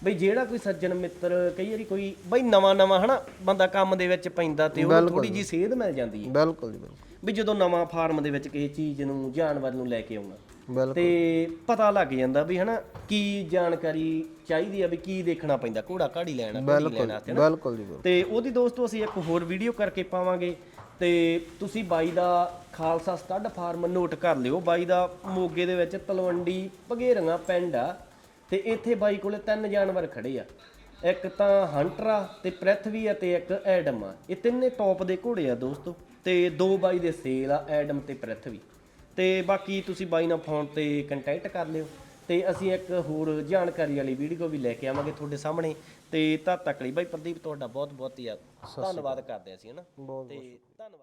S1: ਬਈ ਜਿਹੜਾ ਕੋਈ ਸੱਜਣ ਮਿੱਤਰ ਕਈ ਵਾਰੀ ਕੋਈ ਬਈ ਨਵਾਂ ਨਵਾਂ ਹਨਾ ਬੰਦਾ ਕੰਮ ਦੇ ਵਿੱਚ ਪੈਂਦਾ ਤੇ ਉਹ ਥੋੜੀ ਜੀ। ਸੇਧ ਮਿਲ ਜਾਂਦੀ ਹੈ।
S2: ਬਿਲਕੁਲ ਜੀ ਬਿਲਕੁਲ।
S1: ਵੀ ਜਦੋਂ ਨਵਾਂ ਫਾਰਮ ਦੇ ਵਿੱਚ ਕਿਸੇ ਚੀਜ਼ ਨੂੰ ਜਾਨਵਰ ਨੂੰ ਲੈ ਕੇ ਆਉਣਾ ਤੇ ਪਤਾ ਲੱਗ ਜਾਂਦਾ ਵੀ ਹਨਾ ਕੀ ਜਾਣਕਾਰੀ ਚਾਹੀਦੀ ਆ ਵੀ ਕੀ ਦੇਖਣਾ ਪੈਂਦਾ ਘੋੜਾ ਘਾੜੀ ਲੈਣਾ ਤੇ।
S2: ਬਿਲਕੁਲ ਜੀ ਬਿਲਕੁਲ।
S1: ਤੇ ਉਹਦੀ ਦੋਸਤੋ ਅਸੀਂ ਇੱਕ ਹੋਰ ਵੀਡੀਓ ਕਰਕੇ ਪਾਵਾਂਗੇ ਤੇ ਤੁਸੀਂ ਬਾਈ ਦਾ ਖਾਲਸਾ ਸਟੱਡ ਫਾਰਮ ਨੋਟ ਕਰ ਲਿਓ। ਬਾਈ ਦਾ ਮੋਗੇ ਦੇ ਵਿੱਚ ਤਲਵੰਡੀ ਭਗੇਰੀਆਂ ਪਿੰਡ ਆ ਤੇ ਇੱਥੇ ਬਾਈ ਕੋਲੇ ਤਿੰਨ ਜਾਨਵਰ ਖੜੇ ਆ। ਇੱਕ ਤਾਂ ਹੰਟਰ ਆ ਤੇ ਪ੍ਰਿਥਵੀ ਆ ਤੇ ਇੱਕ ਐਡਮ ਆ। ਇਹ ਤਿੰਨੇ ਟੌਪ ਦੇ ਘੋੜੇ ਆ ਦੋਸਤੋ ਤੇ ਦੋ ਬਾਈ ਦੇ ਸੇਲ ਆ ਐਡਮ ਤੇ ਪ੍ਰਿਥਵੀ। ਤੇ ਬਾਕੀ ਤੁਸੀਂ ਬਾਈ ਨਾਲ ਫੋਨ ਤੇ ਕੰਟੈਕਟ ਕਰ ਲਿਓ ਤੇ ਅਸੀਂ ਇੱਕ ਹੋਰ ਜਾਣਕਾਰੀ ਵਾਲੀ ਵੀਡੀਓ ਵੀ ਲੈ ਕੇ ਆਵਾਂਗੇ ਤੁਹਾਡੇ ਸਾਹਮਣੇ ਤੇ ਤਦ ਤੱਕ ਲਈ ਬਾਈ ਪ੍ਰਦੀਪ ਤੁਹਾਡਾ ਬਹੁਤ ਬਹੁਤ ਧੰਨਵਾਦ ਕਰਦੇ ਅਸੀਂ ਹਨਾ ਤੇ ਧੰਨਵਾਦ।